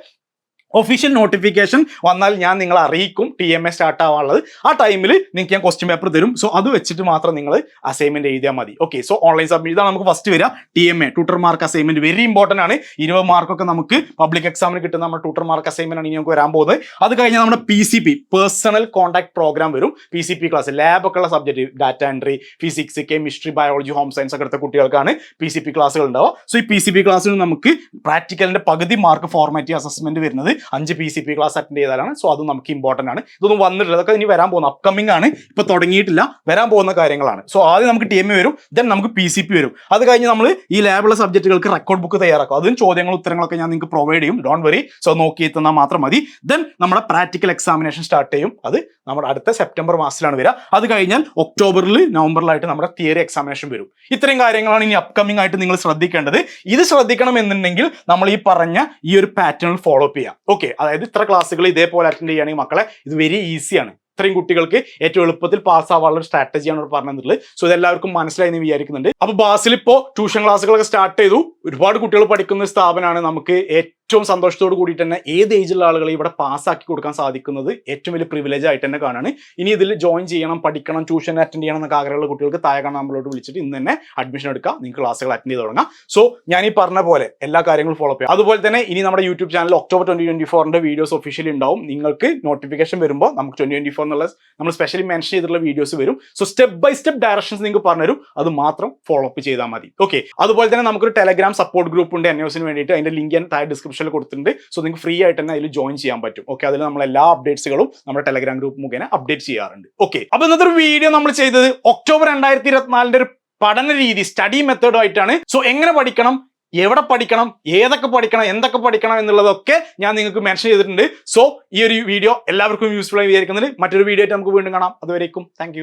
ഒഫീഷ്യൽ നോട്ടിഫിക്കേഷൻ വന്നാൽ ഞാൻ നിങ്ങളെ അറിയിക്കും. ടി എം എ സ്റ്റാർട്ട് ആവാനുള്ളത്. ആ ടൈമിൽ നിങ്ങൾക്ക് ഞാൻ ക്വസ്റ്റ്യൻ പേപ്പർ തരും. സോ അത് വെച്ചിട്ട് മാത്രം നിങ്ങൾ അസൈൻമെന്റ് എഴുതിയാൽ മതി. ഓക്കെ സോ ഓൺലൈൻ സബ്മിറ്റ് ഇതാണ് നമുക്ക് ഫസ്റ്റ് വരിക. T M A tutor mark assignment very important ആണ്. ഇരുപത് മാർക്കൊക്കെ നമുക്ക് പബ്ലിക് എക്സാമിന് കിട്ടുന്ന നമ്മുടെ ട്യൂട്ടർ മാർക്ക് അസൈൻമെന്റ് ആണ് ഇനി നമുക്ക് വരാൻ പോകുന്നത്. അത് കഴിഞ്ഞാൽ നമ്മുടെ P C P personal contact programme വരും. P C P class lab ഒക്കെ ഉള്ള subject data entry physics chemistry biology home science ഒക്കെ എടുത്ത കുട്ടികൾക്കാണ് പി സി പി ക്ലാസ്സുകൾ ഉണ്ടാവുക. സോ ഈ പി സി പി ക്ലാസ്സിൽ നമുക്ക് പ്രാക്ടിക്കലിന്റെ പകുതി മാർക്ക് ഫോർമാറ്റീവ് അസസ്മെന്റ് വരുന്നത് അഞ്ച് P C P class attend ചെയ്താലാണ്. സോ അതും നമുക്ക് ഇമ്പോർട്ടന്റ് ആണ്. ഇതൊന്നും വന്നിട്ടില്ല. അതൊക്കെ ഇനി വരാൻ പോകുന്ന. അപ്കമിംഗ് ആണ്. ഇപ്പൊ തുടങ്ങിയിട്ടില്ല. വരാൻ പോകുന്ന കാര്യങ്ങളാണ്. സോ ആദ്യം നമുക്ക് ടി എം എ വരും. ദെൻ നമുക്ക് പി സി പി വരും. അത് കഴിഞ്ഞ് നമ്മൾ ഈ ലാബുള്ള സബ്ജക്റ്റുകൾക്ക് റെക്കോർഡ് ബുക്ക് തയ്യാറാക്കും. അതും ചോദ്യങ്ങളും ഉത്തരങ്ങളൊക്കെ ഞാൻ നിങ്ങൾക്ക് പ്രൊവൈഡ് ചെയ്യും. ഡോൺ വെറി സോ നോക്കി എത്തുന്നാൽ മാത്രം മതി. ദെൻ നമ്മുടെ പ്രാക്ടിക്കൽ എക്സാമിനേഷൻ സ്റ്റാർട്ട് ചെയ്യും. അത് നമ്മുടെ അടുത്ത സെപ്റ്റംബർ മാസത്തിലാണ് വരിക. അത് കഴിഞ്ഞാൽ ഒക്ടോബറിൽ നവംബറിലായിട്ട് നമ്മുടെ തിയറി എക്സാമിനേഷൻ വരും. ഇത്രയും കാര്യങ്ങളാണ് ഇനി അപ്കമിംഗ് ആയിട്ട് നിങ്ങൾ ശ്രദ്ധിക്കേണ്ടത്. ഇത് ശ്രദ്ധിക്കണം എന്നുണ്ടെങ്കിൽ നമ്മൾ ഈ പറഞ്ഞ ഈ ഒരു പാറ്റേൺ ഫോളോ അപ്പ് ചെയ്യാം. ഓക്കെ അതായത് ഇത്ര ക്ലാസ്സുകൾ ഇതേപോലെ അറ്റൻഡ് ചെയ്യുകയാണെങ്കിൽ മക്കളെ ഇത് വെരി ഈസിയാണ് ഇത്രയും കുട്ടികൾക്ക് ഏറ്റവും എളുപ്പത്തിൽ പാസ് ആവാനുള്ള ഒരു സ്ട്രാറ്റജിയാണ് പറഞ്ഞിട്ടുള്ളത്. സോ ഇതെല്ലാവർക്കും മനസ്സിലായി എന്ന് വിചാരിക്കുന്നുണ്ട്. അപ്പോൾ ബാസിൽ ഇപ്പോൾ ട്യൂഷൻ ക്ലാസ്സുകളൊക്കെ സ്റ്റാർട്ട് ചെയ്തു. ഒരുപാട് കുട്ടികൾ പഠിക്കുന്ന സ്ഥാപനമാണ് നമുക്ക് ഏറ്റവും സന്തോഷത്തോട് കൂടിയിട്ട് തന്നെ ഏത് ഏജിലുള്ള ആളുകളെ ഇവിടെ പാസ്സാക്കി കൊടുക്കാൻ സാധിക്കുന്നത് ഏറ്റവും വലിയ പ്രിവിലേജ് ആയിട്ട് തന്നെ കാണാണ്. ഇനി ഇതിൽ ജോയിൻ ചെയ്യണം പഠിക്കണം ട്യൂഷൻ അറ്റൻഡ് ചെയ്യണം എന്നൊക്കെ ആഗ്രഹമുള്ള കുട്ടികൾക്ക് താഴെ കാണാൻ നമ്മളോട് വിളിച്ചിട്ട് ഇന്ന് തന്നെ അഡ്മിഷൻ എടുക്കാം. നിങ്ങൾക്ക് ക്ലാസ്സുകൾ അറ്റൻഡ് ചെയ്ത് തുടങ്ങാം. സോ ഞാൻ ഈ പറഞ്ഞ പോലെ എല്ലാ കാര്യങ്ങളും ഫോളോ ചെയ്യാം. അതുപോലെ തന്നെ ഇനി നമ്മുടെ YouTube channel October twenty twenty ഫോറിന്റെ വീഡിയോസ് ഒഫീഷ്യലി ഉണ്ടാവും. നിങ്ങൾക്ക് നോട്ടിഫിക്കേഷൻ വരുമ്പോൾ നമുക്ക് ട്വന്റി ട്വന്റി ഫോർ എന്നുള്ള നമ്മൾ സ്പെഷ്യലി മെൻഷൻ ചെയ്തിട്ടുള്ള വീഡിയോസ് വരും. So step by step directions നിങ്ങൾക്ക് പറഞ്ഞുതരും അത് മാത്രം ഫോളോ അപ്പ് ചെയ്താൽ മതി. ഓക്കെ അതുപോലെ തന്നെ നമുക്കൊരു ടെലഗ്രാം സപ്പോർട്ട് ഗ്രൂപ്പ് ഉണ്ട്. എൻ എസിന് വേണ്ടിയിട്ട്. അതിന്റെ ലിങ്ക് ഞാൻ താഴെ ഡിസ്ക്രിപ്ഷനിൽ കൊടുത്തിട്ടുണ്ട്. സോ നിങ്ങൾക്ക് ഫ്രീ ആയിട്ട് തന്നെ അതിൽ ജോയിൻ ചെയ്യാൻ പറ്റും. ഓക്കെ അതിൽ നമ്മൾ എല്ലാ അപ്ഡേറ്റ്സുകളും നമ്മുടെ ടെലഗ്രാം ഗ്രൂപ്പ് മുഖേന അപ്ഡേറ്റ് ചെയ്യാറുണ്ട്. ഓക്കെ അപ്പൊ ഇന്നത്തെ ഒരു വീഡിയോ നമ്മൾ ചെയ്തത് ഒക്ടോബർ രണ്ടായിരത്തി ഇരുപത്തിനാലിന്റെ ഒരു പഠന രീതി സ്റ്റഡി മെത്തേഡുമായിട്ടാണ് സോ എങ്ങനെ പഠിക്കണം? എവിടെ പഠിക്കണം? ഏതൊക്കെ പഠിക്കണം? എന്തൊക്കെ പഠിക്കണം എന്നുള്ളതൊക്കെ ഞാൻ നിങ്ങൾക്ക് മെൻഷൻ ചെയ്തിട്ടുണ്ട്. സോ ഈ ഒരു വീഡിയോ എല്ലാവർക്കും യൂസ്ഫുൾ ആയി വിചാരിക്കുന്നുണ്ട്. മറ്റൊരു വീഡിയോ ആയിട്ട് നമുക്ക് വീണ്ടും കാണാം. അതുവരേക്കും താങ്ക്